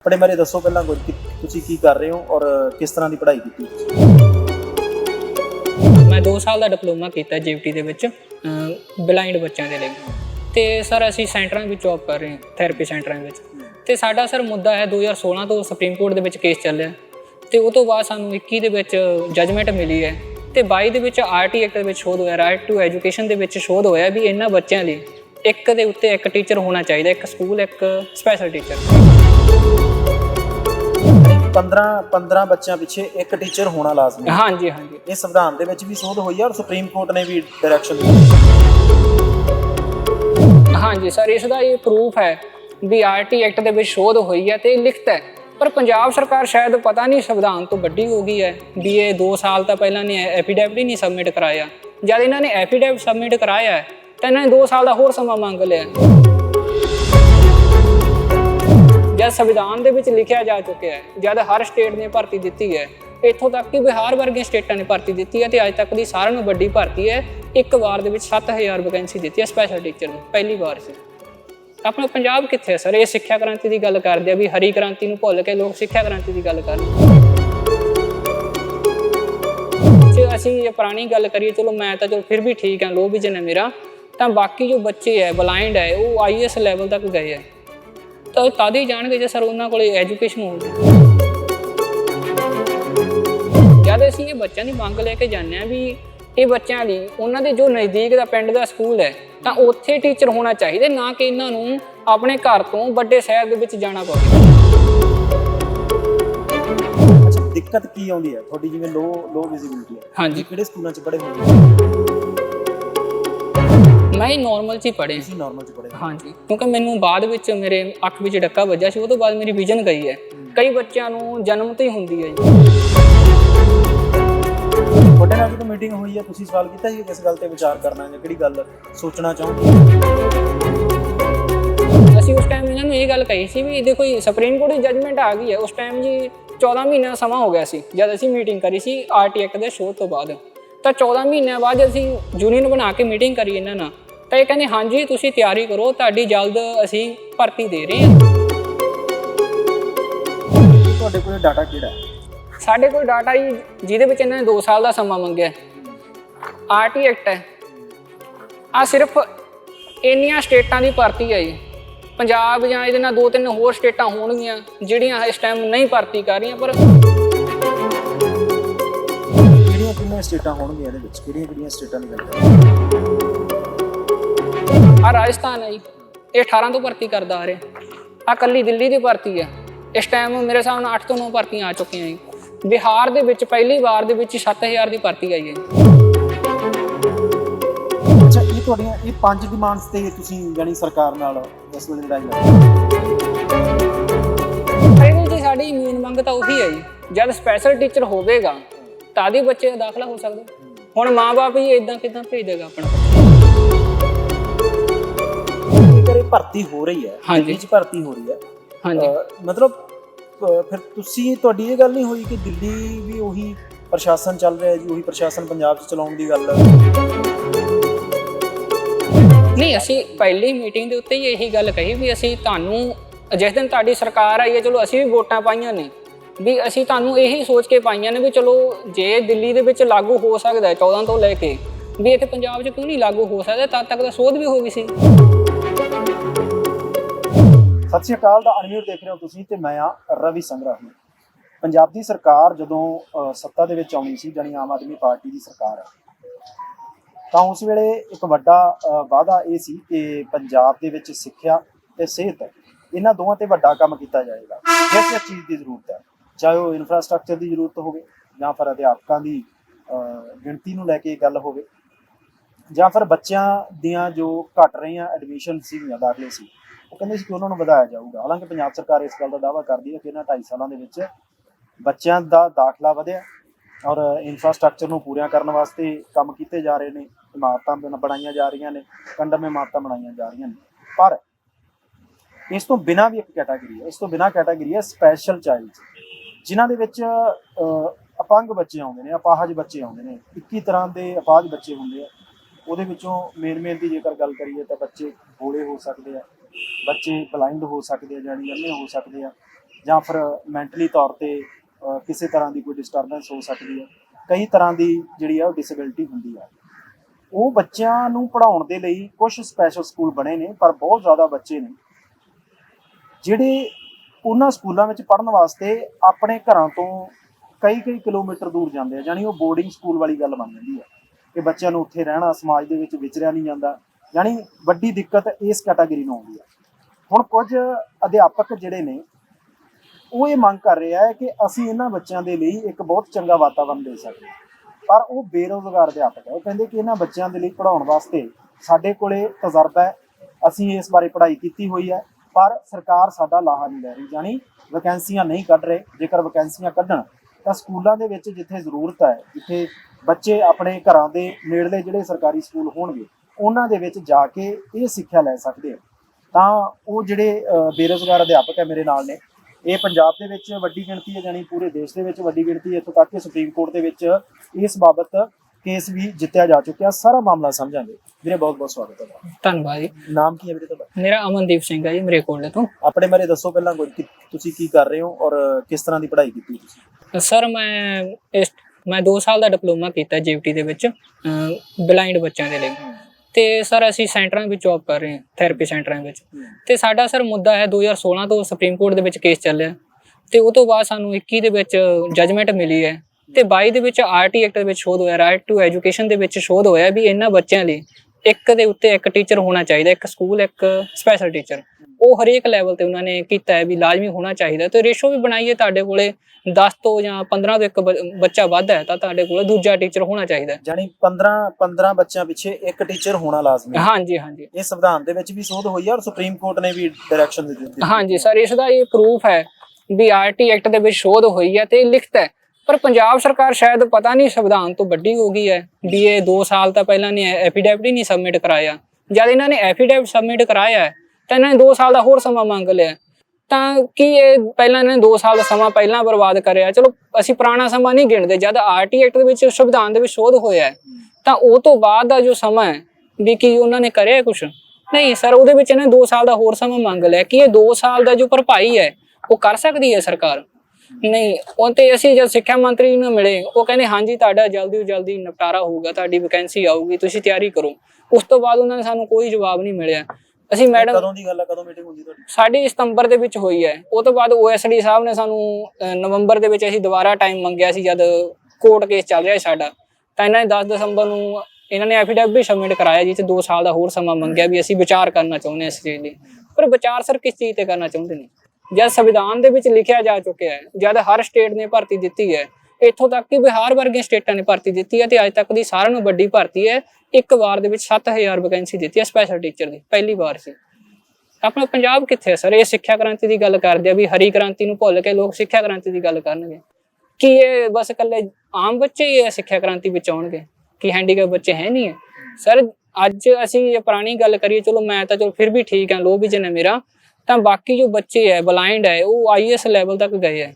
ਆਪਣੇ ਬਾਰੇ ਦੱਸੋ ਪਹਿਲਾਂ ਕੁਝ ਕਿ ਤੁਸੀਂ ਕੀ ਕਰ ਰਹੇ ਹੋ ਔਰ ਕਿਸ ਤਰ੍ਹਾਂ ਦੀ ਪੜ੍ਹਾਈ ਕੀਤੀ? ਮੈਂ 2 ਸਾਲ ਦਾ ਡਿਪਲੋਮਾ ਕੀਤਾ ਜੀਪਟੀ ਦੇ ਵਿੱਚ ਬਲਾਈਂਡ ਬੱਚਿਆਂ ਦੇ ਲਈ। ਤੇ ਸਰ, ਅਸੀਂ ਸੈਂਟਰਾਂ ਵਿੱਚ ਜੌਬ ਕਰ ਰਹੇ ਹਾਂ ਥੈਰੇਪੀ ਸੈਂਟਰਾਂ ਵਿੱਚ। ਤੇ ਸਾਡਾ ਸਰ ਮੁੱਦਾ ਹੈ 2016 ਤੋਂ ਸੁਪਰੀਮ ਕੋਰਟ ਦੇ ਵਿੱਚ ਕੇਸ ਚੱਲਿਆ। ਤੇ ਉਹ ਤੋਂ ਬਾਅਦ ਸਾਨੂੰ 21 ਦੇ ਵਿੱਚ ਜੱਜਮੈਂਟ ਮਿਲੀ ਹੈ। ਤੇ 22 ਦੇ ਵਿੱਚ ਆਰਟੀ ਐਕਟ ਦੇ ਵਿੱਚ ਸ਼ੋਧ ਹੋਇਆ ਰਾਈਟ ਟੂ ਐਜੂਕੇਸ਼ਨ ਦੇ ਵਿੱਚ ਸ਼ੋਧ ਹੋਇਆ ਵੀ ਇਹਨਾਂ ਬੱਚਿਆਂ ਲਈ ਇੱਕ ਦੇ ਉੱਤੇ ਇੱਕ ਟੀਚਰ ਹੋਣਾ ਚਾਹੀਦਾ, ਇੱਕ ਸਕੂਲ ਇੱਕ ਸਪੈਸ਼ਲ ਟੀਚਰ 15 15 ਬੱਚਿਆਂ ਪਿੱਛੇ ਇੱਕ ਟੀਚਰ ਹੋਣਾ ਲਾਜ਼ਮੀ ਹੈ। ਹਾਂਜੀ ਹਾਂਜੀ। ਇਹ ਸੰਵਿਧਾਨ ਦੇ ਵਿੱਚ ਵੀ ਸੋਧ ਹੋਈ ਹੈ ਔਰ ਸੁਪਰੀਮ ਕੋਰਟ ਨੇ ਵੀ ਡਾਇਰੈਕਸ਼ਨ ਦਿੱਤੀ। ਹਾਂਜੀ ਸਰ ਇਸ ਦਾ ਇਹ ਪ੍ਰੂਫ ਹੈ ਵੀ ਆਰਟੀ ਐਕਟ ਦੇ ਵਿੱਚ ਸ਼ੋਧ ਹੋਈ ਹੈ ਤੇ ਲਿਖਤ ਹੈ। ਪਰ ਪੰਜਾਬ ਸਰਕਾਰ ਸ਼ਾਇਦ ਪਤਾ ਨਹੀਂ ਸੰਵਿਧਾਨ ਤੋਂ ਵੱਡੀ ਹੋ ਗਈ ਹੈ ਵੀ ਇਹ 2 ਸਾਲ ਤਾਂ ਪਹਿਲਾਂ ਨੇ ਐਫੀਡੈਵਿਟ ਹੀ ਨਹੀਂ ਸਬਮਿਟ ਕਰਾਇਆ। ਜਦ ਇਹਨਾਂ ਨੇ ਐਫੀਡੈਵਿਟ ਸਬਮਿਟ ਕਰਾਇਆ ਤਾਂ ਇਹਨਾਂ ਨੇ 2 ਸਾਲ ਦਾ ਹੋਰ ਸਮਾਂ ਮੰਗ ਲਿਆ ਜਦ ਸੰਵਿਧਾਨ ਦੇ ਵਿੱਚ ਲਿਖਿਆ ਜਾ ਚੁੱਕਿਆ ਹੈ ਜਦ ਹਰ ਸਟੇਟ ਨੇ ਭਰਤੀ ਦਿੱਤੀ ਹੈ। ਇੱਥੋਂ ਤੱਕ ਕਿ ਬਿਹਾਰ ਵਰਗੀਆਂ ਸਟੇਟਾਂ ਨੇ ਭਰਤੀ ਦਿੱਤੀ ਹੈ ਤੇ ਅੱਜ ਤੱਕ ਦੀ ਸਾਰਿਆਂ ਨੂੰ ਵੱਡੀ ਭਰਤੀ ਹੈ, ਇੱਕ ਵਾਰ ਦੇ ਵਿੱਚ 7000 ਵੈਕੈਂਸੀ ਦਿੱਤੀ ਹੈ ਸਪੈਸ਼ਲ ਟੀਚਰ ਨੂੰ, ਪਹਿਲੀ ਵਾਰ ਸੀ। ਆਪਣਾ ਪੰਜਾਬ ਕਿੱਥੇ ਹੈ ਸਰ? ਇਹ ਸਿੱਖਿਆ ਕ੍ਰਾਂਤੀ ਦੀ ਗੱਲ ਕਰਦੇ ਆ ਵੀ ਹਰੀ ਕ੍ਰਾਂਤੀ ਨੂੰ ਭੁੱਲ ਕੇ ਲੋਕ ਸਿੱਖਿਆ ਕ੍ਰਾਂਤੀ ਦੀ ਗੱਲ ਕਰ ਜੇ ਅਸੀਂ ਇਹ ਪੁਰਾਣੀ ਗੱਲ ਕਰੀਏ, ਚਲੋ ਮੈਂ ਤਾਂ ਚਲੋ ਫਿਰ ਵੀ ਠੀਕ ਹਾਂ ਲੋ ਵਿਜਨ ਹੈ ਮੇਰਾ। ਤਾਂ ਬਾਕੀ ਜੋ ਬੱਚੇ ਹੈ ਬਲਾਈਂਡ ਹੈ, ਉਹ ਆਈਐਸ ਲੈਵਲ ਤੱਕ ਗਏ ਹੈ। ਤਾਂ ਉਹ ਤਦ ਹੀ ਜਾਣਗੇ ਜੇ ਸਰ ਉਹਨਾਂ ਕੋਲੇ ਐਜੂਕੇਸ਼ਨ ਹੋਊਗੀ? ਜਦ ਅਸੀਂ ਇਹ ਬੱਚਿਆਂ ਦੀ ਮੰਗ ਲੈ ਕੇ ਜਾਂਦੇ ਆ ਵੀ ਇਹ ਬੱਚਿਆਂ ਲਈ ਉਹਨਾਂ ਦੇ ਜੋ ਨਜ਼ਦੀਕ ਦਾ ਪਿੰਡ ਦਾ ਸਕੂਲ ਹੈ ਤਾਂ ਉੱਥੇ ਟੀਚਰ ਹੋਣਾ ਚਾਹੀਦਾ ਨਾ ਕਿ ਇਹਨਾਂ ਨੂੰ ਆਪਣੇ ਘਰ ਤੋਂ ਵੱਡੇ ਸ਼ਹਿਰ ਦੇ ਵਿੱਚ ਜਾਣਾ ਪਵੇ। ਦਿੱਕਤ ਕੀ ਆਉਂਦੀ ਹੈ? ਤੁਹਾਡੀ ਜਿਵੇਂ ਲੋ ਲੋ ਵਿਜ਼ਿਬਿਲਟੀ ਹੈ। ਹਾਂਜੀ। ਕਿਹੜੇ ਸਕੂਲਾਂ 'ਚ ਪੜ੍ਹੇ ਹੋਏ ਹੋ ਮੈਂ ਨਾਰਮਲ ਚ ਹੀ ਪੜ੍ਹੇ ਤੁਸੀਂ ਨਾਰਮਲ 'ਚ ਪੜ੍ਹੇ ਹੋ ਹਾਂਜੀ ਕਿਉਂਕਿ ਮੈਨੂੰ ਬਾਅਦ ਵਿੱਚ ਮੇਰੇ ਅੱਖ ਵਿੱਚ ਡੱਕਾ ਵੱਜਿਆ ਸੀ ਉਹ ਤੋਂ ਬਾਅਦ ਮੇਰੀ ਵਿਜ਼ਨ ਗਈ ਹੈ। ਕਈ ਬੱਚਿਆਂ ਨੂੰ ਜਨਮ ਤੋਂ ਹੀ ਹੁੰਦੀ ਹੈ ਜੀ। ਤੁਹਾਡੇ ਨਾਲ ਜਦੋਂ ਮੀਟਿੰਗ ਹੋਈ ਹੈ ਤੁਸੀਂ ਸਵਾਲ ਕੀਤਾ ਸੀ ਕਿਸ ਗੱਲ ਤੇ ਵਿਚਾਰ ਕਰਨਾ ਜਾਂ ਕਿਹੜੀ ਗੱਲ ਸੋਚਣਾ ਚਾਹੁੰਦੇ ਅਸੀਂ ਉਸ ਟਾਈਮ ਇਹਨਾਂ ਨੂੰ ਇਹ ਗੱਲ ਕਹੀ ਸੀ ਵੀ ਦੇਖੋ ਜੀ ਸੁਪਰੀਮ ਕੋਰਟ ਦੀ ਜਜਮੈਂਟ ਆ ਗਈ ਹੈ। ਉਸ ਟਾਈਮ ਜੀ 14 ਮਹੀਨਿਆਂ ਦਾ ਸਮਾਂ ਹੋ ਗਿਆ ਸੀ ਜਦ ਅਸੀਂ ਮੀਟਿੰਗ ਕਰੀ ਸੀ ਆਰਟੀ ਐਕਟ ਦੇ ਸ਼ੋਅ ਤੋਂ ਬਾਅਦ। ਤਾਂ 14 ਮਹੀਨਿਆਂ ਬਾਅਦ ਅਸੀਂ ਯੂਨੀਅਨ ਬਣਾ ਕੇ ਮੀਟਿੰਗ ਕਰੀ ਇਹਨਾਂ ਨਾਲ। ਤਾਂ ਇਹ ਕਹਿੰਦੇ ਹਾਂਜੀ ਤੁਸੀਂ ਤਿਆਰੀ ਕਰੋ ਤੁਹਾਡੀ ਜਲਦ ਅਸੀਂ ਭਰਤੀ ਦੇ ਰਹੇ ਹਾਂ। ਤੁਹਾਡੇ ਕੋਲ ਡਾਟਾ ਕਿਹੜਾ ਹੈ? ਸਾਡੇ ਕੋਲ ਡਾਟਾ ਹੀ ਜਿਹਦੇ ਵਿੱਚ ਇਹਨਾਂ ਨੇ 2 ਸਾਲ ਦਾ ਸਮਾਂ ਮੰਗਿਆ ਆਰਟੀ ਐਕਟ ਹੈ ਆ ਸਿਰਫ ਇੰਨੀਆਂ ਸਟੇਟਾਂ ਦੀ ਭਰਤੀ ਹੈ ਜੀ। ਪੰਜਾਬ ਜਾਂ ਇਹਦੇ ਨਾਲ ਦੋ ਤਿੰਨ ਹੋਰ ਸਟੇਟਾਂ ਹੋਣਗੀਆਂ ਜਿਹੜੀਆਂ ਇਸ ਟਾਈਮ ਨਹੀਂ ਭਰਤੀ ਕਰ ਰਹੀਆਂ ਪਰ ਕਿਹੜੀਆਂ ਕਿੰਨੀਆਂ ਸਟੇਟਾਂ ਹੋਣਗੀਆਂ ਇਹਦੇ ਵਿੱਚ? ਕਿਹੜੀਆਂ ਕਿਹੜੀਆਂ ਸਟੇਟਾਂ ਦੀ ਗੱਲ ਕਰ? ਆ ਰਾਜਸਥਾਨ ਹੈ ਜੀ। ਇਹ 18 ਤੋਂ ਭਰਤੀ ਕਰਦਾ ਆ ਰਿਹਾ। ਆ ਕੱਲੀ ਦਿੱਲੀ ਦੀ ਭਰਤੀ ਹੈ ਇਸ ਟਾਈਮ ਮੇਰੇ ਹਿਸਾਬ ਨਾਲ 8 ਤੋਂ 9 ਭਰਤੀਆਂ ਆ ਚੁੱਕੀਆਂ ਜੀ। ਬਿਹਾਰ ਦੇ ਵਿੱਚ ਪਹਿਲੀ ਵਾਰ ਦੇ ਵਿੱਚ 7000 ਦੀ ਭਰਤੀ ਆਈ ਹੈ ਜੀ। ਅੱਛਾ ਇਹ ਤੁਹਾਡੀਆਂ ਇਹ ਪੰਜ ਡਿਮਾਂਡਸ ਤੇ ਤੁਸੀਂ ਜਾਨੀ ਸਰਕਾਰ ਨਾਲ ਇਸ ਵੇਲੇ ਲੜਾਈ ਲੜ ਰਹੇ ਜੀ ਸਾਡੀ ਮੇਨ ਮੰਗ ਤਾਂ ਉਹੀ ਹੈ ਜੀ। ਜਦ ਸਪੈਸ਼ਲ ਟੀਚਰ ਹੋਵੇਗਾ ਤਾਂ ਹੀ ਬੱਚੇ ਦਾ ਦਾਖਲਾ ਹੋ ਸਕਦਾ। ਹੁਣ ਮਾਪੇ ਹੀ ਇਦਾਂ ਕਿਦਾਂ ਭੇਜ ਦੇਗਾ ਆਪਣਾ? ਭਰਤੀ ਹੋ ਰਹੀ ਹੈ। ਦਿੱਲੀ 'ਚ ਭਰਤੀ ਹੋ ਰਹੀ ਹੈ। ਹਾਂਜੀ। ਮਤਲਬ ਫਿਰ ਤੁਸੀਂ ਤੁਹਾਡੀ ਇਹ ਗੱਲ ਨਹੀਂ ਹੋਈ ਕਿ ਦਿੱਲੀ ਵੀ ਉਹੀ ਪ੍ਰਸ਼ਾਸਨ ਚੱਲ ਰਿਹਾ ਹੈ ਜੀ ਉਹੀ ਪ੍ਰਸ਼ਾਸਨ ਪੰਜਾਬ 'ਚ ਚਲਾਉਣ ਦੀ ਗੱਲ ਨਹੀਂ ਅਸੀਂ ਪਹਿਲੀ ਮੀਟਿੰਗ ਦੇ ਉੱਤੇ ਹੀ ਇਹੀ ਗੱਲ ਕਹੀ ਵੀ ਅਸੀਂ ਤੁਹਾਨੂੰ ਜਿਸ ਦਿਨ ਤੁਹਾਡੀ ਸਰਕਾਰ ਆਈ ਹੈ ਚਲੋ ਅਸੀਂ ਵੀ ਵੋਟਾਂ ਪਾਈਆਂ ਨੇ ਵੀ ਅਸੀਂ ਤੁਹਾਨੂੰ ਇਹੀ ਸੋਚ ਕੇ ਪਾਈਆਂ ਨੇ ਵੀ ਚਲੋ ਜੇ ਦਿੱਲੀ ਦੇ ਵਿੱਚ ਲਾਗੂ ਹੋ ਸਕਦਾ ਹੈ 14 ਤੋਂ ਲੈ ਕੇ ਵੀ ਇੱਥੇ ਪੰਜਾਬ 'ਚ ਕਿਉਂ ਨਹੀਂ ਲਾਗੂ ਹੋ ਸਕਦਾ ਤਦ ਤੱਕ ਤਾਂ ਸੋਧ ਵੀ ਹੋ ਗਈ ਸੀ। ਸਤਿ ਸ਼੍ਰੀ ਅਕਾਲ ਦਾ ਅਨਮਿਊਟ ਦੇਖ ਰਹੇ ਹੋ ਤੁਸੀਂ ਤੇ ਮੈਂ ਆ ਰਵੀ ਸੰਗਰਾਹੀ। ਪੰਜਾਬ ਦੀ ਸਰਕਾਰ ਜਦੋਂ ਸੱਤਾ ਦੇ ਵਿੱਚ ਆਉਣੀ ਸੀ, ਜਾਣੀ ਆਮ ਆਦਮੀ ਪਾਰਟੀ ਦੀ ਸਰਕਾਰ ਹੈ ਤਾਂ ਉਸ ਵੇਲੇ ਇੱਕ ਵੱਡਾ ਵਾਅਦਾ ਇਹ ਸੀ ਕਿ ਪੰਜਾਬ ਦੇ ਵਿੱਚ ਸਿੱਖਿਆ ਤੇ ਸਿਹਤ, ਇਹਨਾਂ ਦੋਵਾਂ ਤੇ ਵੱਡਾ ਕੰਮ ਕੀਤਾ ਜਾਏਗਾ। ਜਿਸ ਜਿਸ ਚੀਜ਼ ਦੀ ਜ਼ਰੂਰਤ ਹੈ, ਚਾਹੇ ਉਹ ਇਨਫਰਾਸਟ੍ਰਕਚਰ ਦੀ ਜ਼ਰੂਰਤ ਹੋਵੇ ਜਾਂ ਫਿਰ ਅਧਿਆਪਕਾਂ ਦੀ ਗਿਣਤੀ ਨੂੰ ਲੈ ਕੇ ਗੱਲ ਹੋਵੇ, ਜਾਂ ਫਿਰ ਬੱਚਿਆਂ ਦੀਆਂ ਜੋ ਘਟ ਰਹੀਆਂ ਐਡਮਿਸ਼ਨ ਸੀਗੀਆਂ ਦਾਖਲੇ ਸੀ ਉਹ ਕਹਿੰਦੇ ਸੀ ਕਿ ਉਹਨਾਂ ਨੂੰ ਵਧਾਇਆ ਜਾਊਗਾ। ਹਾਲਾਂਕਿ ਪੰਜਾਬ ਸਰਕਾਰ ਇਸ ਗੱਲ ਦਾ ਦਾਅਵਾ ਕਰਦੀ ਹੈ ਕਿ ਇਹਨਾਂ 2.5 ਸਾਲਾਂ ਦੇ ਵਿੱਚ ਬੱਚਿਆਂ ਦਾ ਦਾਖਲਾ ਵਧਿਆ ਔਰ ਇਨਫਰਾਸਟ੍ਰਕਚਰ ਨੂੰ ਪੂਰੀਆਂ ਕਰਨ ਵਾਸਤੇ ਕੰਮ ਕੀਤੇ ਜਾ ਰਹੇ ਨੇ, ਇਮਾਰਤਾਂ ਬਣਾਈਆਂ ਜਾ ਰਹੀਆਂ ਨੇ, ਕੰਡਮ ਇਮਾਰਤਾਂ ਬਣਾਈਆਂ ਜਾ ਰਹੀਆਂ ਨੇ। ਪਰ ਇਸ ਤੋਂ ਬਿਨਾ ਵੀ ਇੱਕ ਕੈਟਾਗਰੀ ਹੈ, ਇਸ ਤੋਂ ਬਿਨਾ ਕੈਟਾਗਰੀ ਹੈ ਸਪੈਸ਼ਲ ਚਾਈਲਡ ਜਿਨ੍ਹਾਂ ਦੇ ਵਿੱਚ ਅਪੰਗ ਬੱਚੇ ਆਉਂਦੇ ਨੇ, ਅਪਾਹਜ ਬੱਚੇ ਆਉਂਦੇ ਨੇ 21 ਤਰ੍ਹਾਂ ਦੇ ਅਪਾਹਜ ਬੱਚੇ ਹੁੰਦੇ ਆ। ਉਹਦੇ ਵਿੱਚੋਂ ਮੇਨ ਮੇਨ ਦੀ ਜੇਕਰ ਗੱਲ ਕਰੀਏ ਤਾਂ ਬੱਚੇ ਬੋਲੇ ਹੋ ਸਕਦੇ ਆ। ਬੱਚੇ ਬਲਾਈਂਡ ਹੋ ਸਕਦੇ ਆ, ਜਾਨੀ ਅੰਨੇ ਹੋ ਸਕਦੇ ਆ, ਜਾਂ ਫਿਰ ਮੈਂਟਲੀ ਤੌਰ ਤੇ ਕਿਸੇ ਤਰ੍ਹਾਂ ਦੀ ਕੋਈ ਡਿਸਟਰਬੈਂਸ ਹੋ ਸਕਦੀ ਹੈ ਕਈ ਤਰ੍ਹਾਂ ਦੀ ਜਿਹੜੀ ਆ ਉਹ ਡਿਸੇਬਿਲਿਟੀ ਹੁੰਦੀ ਆ। ਉਹ ਬੱਚਿਆਂ ਨੂੰ ਪੜ੍ਹਾਉਣ ਦੇ ਲਈ ਕੁਝ ਸਪੈਸ਼ਲ ਸਕੂਲ ਬਣੇ ਨੇ, ਪਰ ਬਹੁਤ ਜ਼ਿਆਦਾ ਬੱਚੇ ਨੇ, ਜਿਹੜੇ ਉਹਨਾਂ ਸਕੂਲਾਂ ਵਿੱਚ ਪੜ੍ਹਨ ਵਾਸਤੇ ਆਪਣੇ ਘਰਾਂ ਤੋਂ ਕਈ ਕਈ ਕਿਲੋਮੀਟਰ ਦੂਰ ਜਾਂਦੇ ਆ। ਯਾਨੀ ਉਹ ਬੋਰਡਿੰਗ ਸਕੂਲ ਵਾਲੀ ਗੱਲ ਬਣ ਜਾਂਦੀ ਹੈ ਕਿ ਬੱਚਿਆਂ ਨੂੰ ਉੱਥੇ ਰਹਿਣਾ, ਸਮਾਜ ਦੇ ਵਿੱਚ ਵਿਚਰਿਆ ਨਹੀਂ ਜਾਂਦਾ। ਯਾਨੀ ਵੱਡੀ ਦਿੱਕਤ ਇਸ ਕੈਟਾਗਰੀ ਨੂੰ ਆਉਂਦੀ ਹੈ ਹੁਣ ਕੁਝ ਅਧਿਆਪਕ ਜਿਹੜੇ ਨੇ, ਉਹ ਇਹ ਮੰਗ ਕਰ ਰਿਹਾ ਹੈ ਕਿ ਅਸੀਂ ਇਹਨਾਂ ਬੱਚਿਆਂ ਦੇ ਲਈ ਇੱਕ ਬਹੁਤ ਚੰਗਾ ਵਾਤਾਵਰਣ ਦੇ ਸਕਦੇ ਪਰ ਉਹ ਬੇਰੋਜ਼ਗਾਰ ਅਧਿਆਪਕ ਹੈ ਉਹ ਕਹਿੰਦੇ ਕਿ ਇਹਨਾਂ ਬੱਚਿਆਂ ਦੇ ਲਈ ਪੜ੍ਹਾਉਣ ਵਾਸਤੇ ਸਾਡੇ ਕੋਲੇ ਤਜਰਬਾ ਹੈ। ਅਸੀਂ ਇਸ ਬਾਰੇ ਪੜ੍ਹਾਈ ਕੀਤੀ ਹੋਈ ਹੈ, ਪਰ ਸਰਕਾਰ ਸਾਡਾ ਲਾਹਾ ਨਹੀਂ ਲੈ ਰਹੀ। ਯਾਨੀ ਵੈਕੈਂਸੀਆਂ ਨਹੀਂ ਕੱਢ ਰਹੇ। ਜੇਕਰ ਵੈਕੈਂਸੀਆਂ ਕੱਢਣ, ਤਾਂ ਸਕੂਲਾਂ ਦੇ ਵਿੱਚ ਜਿੱਥੇ ਜ਼ਰੂਰਤ ਹੈ, ਜਿੱਥੇ ਬੱਚੇ ਆਪਣੇ ਘਰਾਂ ਦੇ ਨੇੜਲੇ ਜਿਹੜੇ ਸਰਕਾਰੀ ਸਕੂਲ ਹੋਣਗੇ ਉਹਨਾਂ ਦੇ ਵਿੱਚ ਜਾ ਕੇ ਇਹ ਸਿੱਖਿਆ ਲੈ ਸਕਦੇ ਆ। ਤਾਂ ਉਹ ਜਿਹੜੇ ਬੇਰੁਜ਼ਗਾਰ ਅਧਿਆਪਕ ਹੈ ਮੇਰੇ ਨਾਲ ਨੇ ਇਹ ਪੰਜਾਬ ਦੇ ਵਿੱਚ ਵੱਡੀ ਗਿਣਤੀ ਹੈ ਜਾਨੀ ਪੂਰੇ ਦੇਸ਼ ਦੇ ਵਿੱਚ ਵੱਡੀ ਗਿਣਤੀ ਹੈ। ਇੱਥੋਂ ਤੱਕ ਕਿ ਸੁਪਰੀਮ ਕੋਰਟ ਦੇ ਵਿੱਚ ਇਸ ਬਾਬਤ ਕੇਸ ਵੀ ਜਿੱਤਿਆ ਜਾ ਚੁੱਕਿਆ। ਸਾਰਾ ਮਾਮਲਾ ਸਮਝਾਂਗੇ। ਵੀਰੇ ਬਹੁਤ ਬਹੁਤ ਸਵਾਗਤ ਹੈ। ਧੰਨਵਾਦ ਜੀ। ਨਾਮ ਕੀ ਹੈ ਵੀਰੇ ਤੁਹਾਡਾ? ਮੇਰਾ ਅਮਨਦੀਪ ਸਿੰਘ ਹੈ ਜੀ ਮੇਰੇ ਕੋਲ ਤੋਂ। ਆਪਣੇ ਬਾਰੇ ਦੱਸੋ ਪਹਿਲਾਂ ਕਿ ਤੁਸੀਂ ਕੀ ਕਰ ਰਹੇ ਹੋ ਔਰ ਕਿਸ ਤਰ੍ਹਾਂ ਦੀ ਪੜ੍ਹਾਈ ਕੀਤੀ ਤੁਸੀਂ? ਸਰ ਮੈਂ ਇਸ ਮੈਂ 2 ਸਾਲ ਦਾ ਡਿਪਲੋਮਾ ਕੀਤਾ ਜੀਪਟੀ ਦੇ ਵਿੱਚ ਬਲਾਈਂਡ ਬੱਚਿਆਂ ਦੇ ਲਈ। ਤੇ ਸਰ ਅਸੀਂ ਸੈਂਟਰਾਂ ਵਿੱਚ ਜੌਬ ਕਰ ਰਹੇ ਹਾਂ ਥੈਰੇਪੀ ਸੈਂਟਰਾਂ ਵਿੱਚ। ਤੇ ਸਾਡਾ ਸਰ ਮੁੱਦਾ ਹੈ 2016 ਤੋਂ ਸੁਪਰੀਮ ਕੋਰਟ ਦੇ ਵਿੱਚ ਕੇਸ ਚੱਲਿਆ। ਤੇ ਉਹ ਤੋਂ ਬਾਅਦ ਸਾਨੂੰ 21 ਦੇ ਵਿੱਚ ਜੱਜਮੈਂਟ ਮਿਲੀ ਹੈ। ਤੇ 22 ਦੇ ਵਿੱਚ ਆਰਟੀ ਐਕਟ ਦੇ ਵਿੱਚ ਸ਼ੋਧ ਹੋਇਆ ਰਾਈਟ ਟੂ ਐਜੂਕੇਸ਼ਨ ਦੇ ਵਿੱਚ ਸ਼ੋਧ ਹੋਇਆ ਵੀ ਇਹਨਾਂ ਬੱਚਿਆਂ ਲਈ ਇੱਕ ਦੇ ਉੱਤੇ ਇੱਕ ਟੀਚਰ ਹੋਣਾ ਚਾਹੀਦਾ, ਇੱਕ ਸਕੂਲ ਇੱਕ ਸਪੈਸ਼ਲ ਟੀਚਰ ਉਹ ਹਰੇਕ ਲੈਵਲ ਤੇ ਉਹਨਾਂ ਨੇ ਕੀਤਾ ਹੈ ਵੀ ਲਾਜ਼ਮੀ ਹੋਣਾ ਚਾਹੀਦਾ ਤੇ ਰੇਸ਼ੋ ਵੀ ਬਣਾਈਏ ਤੁਹਾਡੇ ਕੋਲੇ 10 ਤੋਂ ਜਾਂ 15 ਤੋਂ ਇੱਕ ਬੱਚਾ ਵੱਧ ਹੈ ਤਾਂ ਤੁਹਾਡੇ ਕੋਲੇ ਦੂਜਾ ਟੀਚਰ ਹੋਣਾ ਚਾਹੀਦਾ। ਜਾਨੀ 15 15 ਬੱਚਿਆਂ ਪਿੱਛੇ ਇੱਕ ਟੀਚਰ ਹੋਣਾ ਲਾਜ਼ਮੀ ਹੈ। ਹਾਂਜੀ ਹਾਂਜੀ। ਇਹ ਸੰਵਿਧਾਨ ਦੇ ਵਿੱਚ ਵੀ ਸੋਧ ਹੋਈ ਹੈ ਔਰ ਸੁਪਰੀਮ ਕੋਰਟ ਨੇ ਵੀ ਡਾਇਰੈਕਸ਼ਨ ਦਿੱਤੀ ਦਿੱਤੀ ਹਾਂਜੀ ਸਰ ਇਸ ਦਾ ਇਹ ਪ੍ਰੂਫ ਹੈ ਵੀ ਆਰਟੀ ਐਕਟ ਦੇ ਵਿੱਚ ਸ਼ੋਧ ਹੋਈ ਹੈ ਤੇ ਲਿਖਤ ਹੈ। ਪਰ ਪੰਜਾਬ ਸਰਕਾਰ ਸ਼ਾਇਦ ਪਤਾ ਨਹੀਂ ਸੰਵਿਧਾਨ ਤੋਂ ਵੱਡੀ ਹੋ ਗਈ ਹੈ। ਵੀ ਇਹ 2 ਸਾਲ ਤਾਂ ਪਹਿਲਾਂ ਨੇ ਐਫੀਡੈਵਿਟ ਹੀ ਨਹੀਂ ਸਬਮਿਟ ਕਰਾਇਆ। ਜਦ ਇਹਨਾਂ ਨੇ ਐਫੀਡੈਵਿਟ ਸਬਮਿਟ ਕਰਾਇਆ ਹੈ, ਤਾਂ ਇਹਨਾਂ ਨੇ 2 ਸਾਲ ਦਾ ਹੋਰ ਸਮਾਂ ਮੰਗ ਲਿਆ। ਤਾਂ ਕੀ ਇਹ ਪਹਿਲਾਂ ਇਹਨਾਂ ਨੇ 2 ਸਾਲ ਦਾ ਸਮਾਂ ਪਹਿਲਾਂ ਬਰਬਾਦ ਕਰਿਆ? ਚਲੋ, ਅਸੀਂ ਪੁਰਾਣਾ ਸਮਾਂ ਨਹੀਂ ਗਿਣਦੇ। ਜਦ ਆਰਟੀ ਐਕਟ ਦੇ ਵਿੱਚ ਸੰਵਿਧਾਨ ਦੇ ਵਿੱਚ ਸ਼ੋਧ ਹੋਇਆ ਤਾਂ ਉਹ ਤੋਂ ਬਾਅਦ ਦਾ ਜੋ ਸਮਾਂ ਹੈ, ਵੀ ਕੀ ਉਹਨਾਂ ਨੇ ਕਰਿਆ ਕੁਝ ਨਹੀਂ ਸਰ, ਉਹਦੇ ਵਿੱਚ ਇਹਨੇ 2 ਸਾਲ ਦਾ ਹੋਰ ਸਮਾਂ ਮੰਗ ਲਿਆ ਕਿ ਇਹ 2 ਸਾਲ ਦਾ ਜੋ ਭਰਪਾਈ ਹੈ, ਉਹ ਕਰ ਸਕਦੀ ਹੈ ਸਰਕਾਰ? ਨਹੀਂ, ਉਹ ਤੇ ਅਸੀਂ ਜਦ ਸਿੱਖਿਆ ਮੰਤਰੀ ਨੂੰ ਮਿਲੇ, ਉਹ ਕਹਿੰਦੇ, ਹਾਂਜੀ, ਤੁਹਾਡਾ ਜਲਦੀ ਤੋਂ ਜਲਦੀ ਨਿਪਟਾਰਾ ਹੋਊਗਾ, ਤੁਹਾਡੀ ਵੈਕੈਂਸੀ ਆਊਗੀ, ਤੁਸੀਂ ਤਿਆਰੀ ਕਰੋ। ਉਸ ਤੋਂ ਬਾਅਦ ਉਹਨਾਂ ਨੇ ਸਾਨੂੰ ਕੋਈ ਜਵਾਬ ਨਹੀਂ ਮਿਲਿਆ। ਅਸੀਂ ਮੈਡਮ ਕਦੋਂ ਦੀ ਗੱਲ ਹੈ ਕਦੋਂ ਮੀਟਿੰਗ ਹੁੰਦੀ ਤੁਹਾਡੀ? ਸਾਡੀ ਸਤੰਬਰ ਦੇ ਵਿੱਚ ਹੋਈ ਹੈ। ਉਹ ਤੋਂ ਬਾਅਦ ਓਐਸਡੀ ਸਾਹਿਬ ਨੇ ਸਾਨੂੰ ਨਵੰਬਰ ਦੇ ਵਿੱਚ ਅਸੀਂ ਦੁਬਾਰਾ ਟਾਈਮ ਮੰਗਿਆ ਸੀ ਜਦ ਕੋਰਟ ਕੇਸ ਚੱਲ ਰਿਹਾ ਸੀ ਸਾਡਾ। ਤਾਂ ਇਹਨਾਂ ਨੇ 10 ਦਸੰਬਰ ਨੂੰ ਇਹਨਾਂ ਨੇ ਐਫੀਡੈਵਿਟ ਵੀ ਸਬਮਿਟ ਕਰਾਇਆ ਜਿਸ 2 ਸਾਲ ਦਾ ਹੋਰ ਸਮਾਂ ਮੰਗਿਆ ਵੀ ਅਸੀਂ ਵਿਚਾਰ ਕਰਨਾ ਚਾਹੁੰਦੇ ਹਾਂ ਇਸ ਚੀਜ਼ ਲਈ। ਪਰ ਵਿਚਾਰ ਸਰ ਕਿਸ ਚੀਜ਼ ਤੇ ਕਰਨਾ ਚਾਹੁੰਦੇ ਨੇ? ਜਦ ਸੰਵਿਧਾਨ ਦੇ ਵਿੱਚ ਲਿਖਿਆ ਜਾ ਚੁੱਕਿਆ ਹੈ ਜਦ ਹਰ ਸਟੇਟ ਨੇ ਭਰਤੀ ਦਿੱਤੀ ਹੈ ਇੱਥੋਂ ਤੱਕ ਕਿ ਬਿਹਾਰ ਵਰਗੀਆਂ ਸਟੇਟਾਂ ਨੇ ਭਰਤੀ ਦਿੱਤੀ ਹੈ ਤੇ ਅੱਜ ਤੱਕ ਦੀ ਸਾਰਿਆਂ ਨੂੰ ਵੱਡੀ ਭਰਤੀ ਹੈ ਇੱਕ ਵਾਰ ਦੇ ਵਿੱਚ 7000 ਵੈਕੈਂਸੀ ਦਿੱਤੀ ਹੈ ਸਪੈਸ਼ਲ ਟੀਚਰ ਦੀ, ਪਹਿਲੀ ਵਾਰ ਸੀ। ਆਪਣਾ ਪੰਜਾਬ ਕਿੱਥੇ ਹੈ ਸਰ? ਇਹ ਸਿੱਖਿਆ ਕ੍ਰਾਂਤੀ ਦੀ ਗੱਲ ਕਰਦੇ ਆ ਵੀ ਹਰੀ ਕ੍ਰਾਂਤੀ ਨੂੰ ਭੁੱਲ ਕੇ ਲੋਕ ਸਿੱਖਿਆ ਕ੍ਰਾਂਤੀ ਦੀ ਗੱਲ ਕਰਨਗੇ। ਕਿ ਇਹ ਬਸ ਇਕੱਲੇ ਆਮ ਬੱਚੇ ਹੀ ਸਿੱਖਿਆ ਕ੍ਰਾਂਤੀ ਵਿੱਚ ਆਉਣਗੇ? ਕਿ ਹੈਂਡੀਕੈਪ ਬੱਚੇ ਹੈ ਨਹੀਂ ਹੈ ਸਰ, ਅੱਜ ਅਸੀਂ ਇਹ ਪੁਰਾਣੀ ਗੱਲ ਕਰੀਏ, ਚਲੋ ਮੈਂ ਤਾਂ ਚਲੋ ਫਿਰ ਵੀ ਠੀਕ ਹਾਂ ਲੋ ਵਿਜਨ ਹੈ ਮੇਰਾ, ਤਾਂ ਬਾਕੀ ਜੋ ਬੱਚੇ ਹੈ ਬਲਾਈਂਡ ਹੈ, ਉਹ ਆਈਐਸ ਲੈਵਲ ਤੱਕ ਗਏ ਹੈ।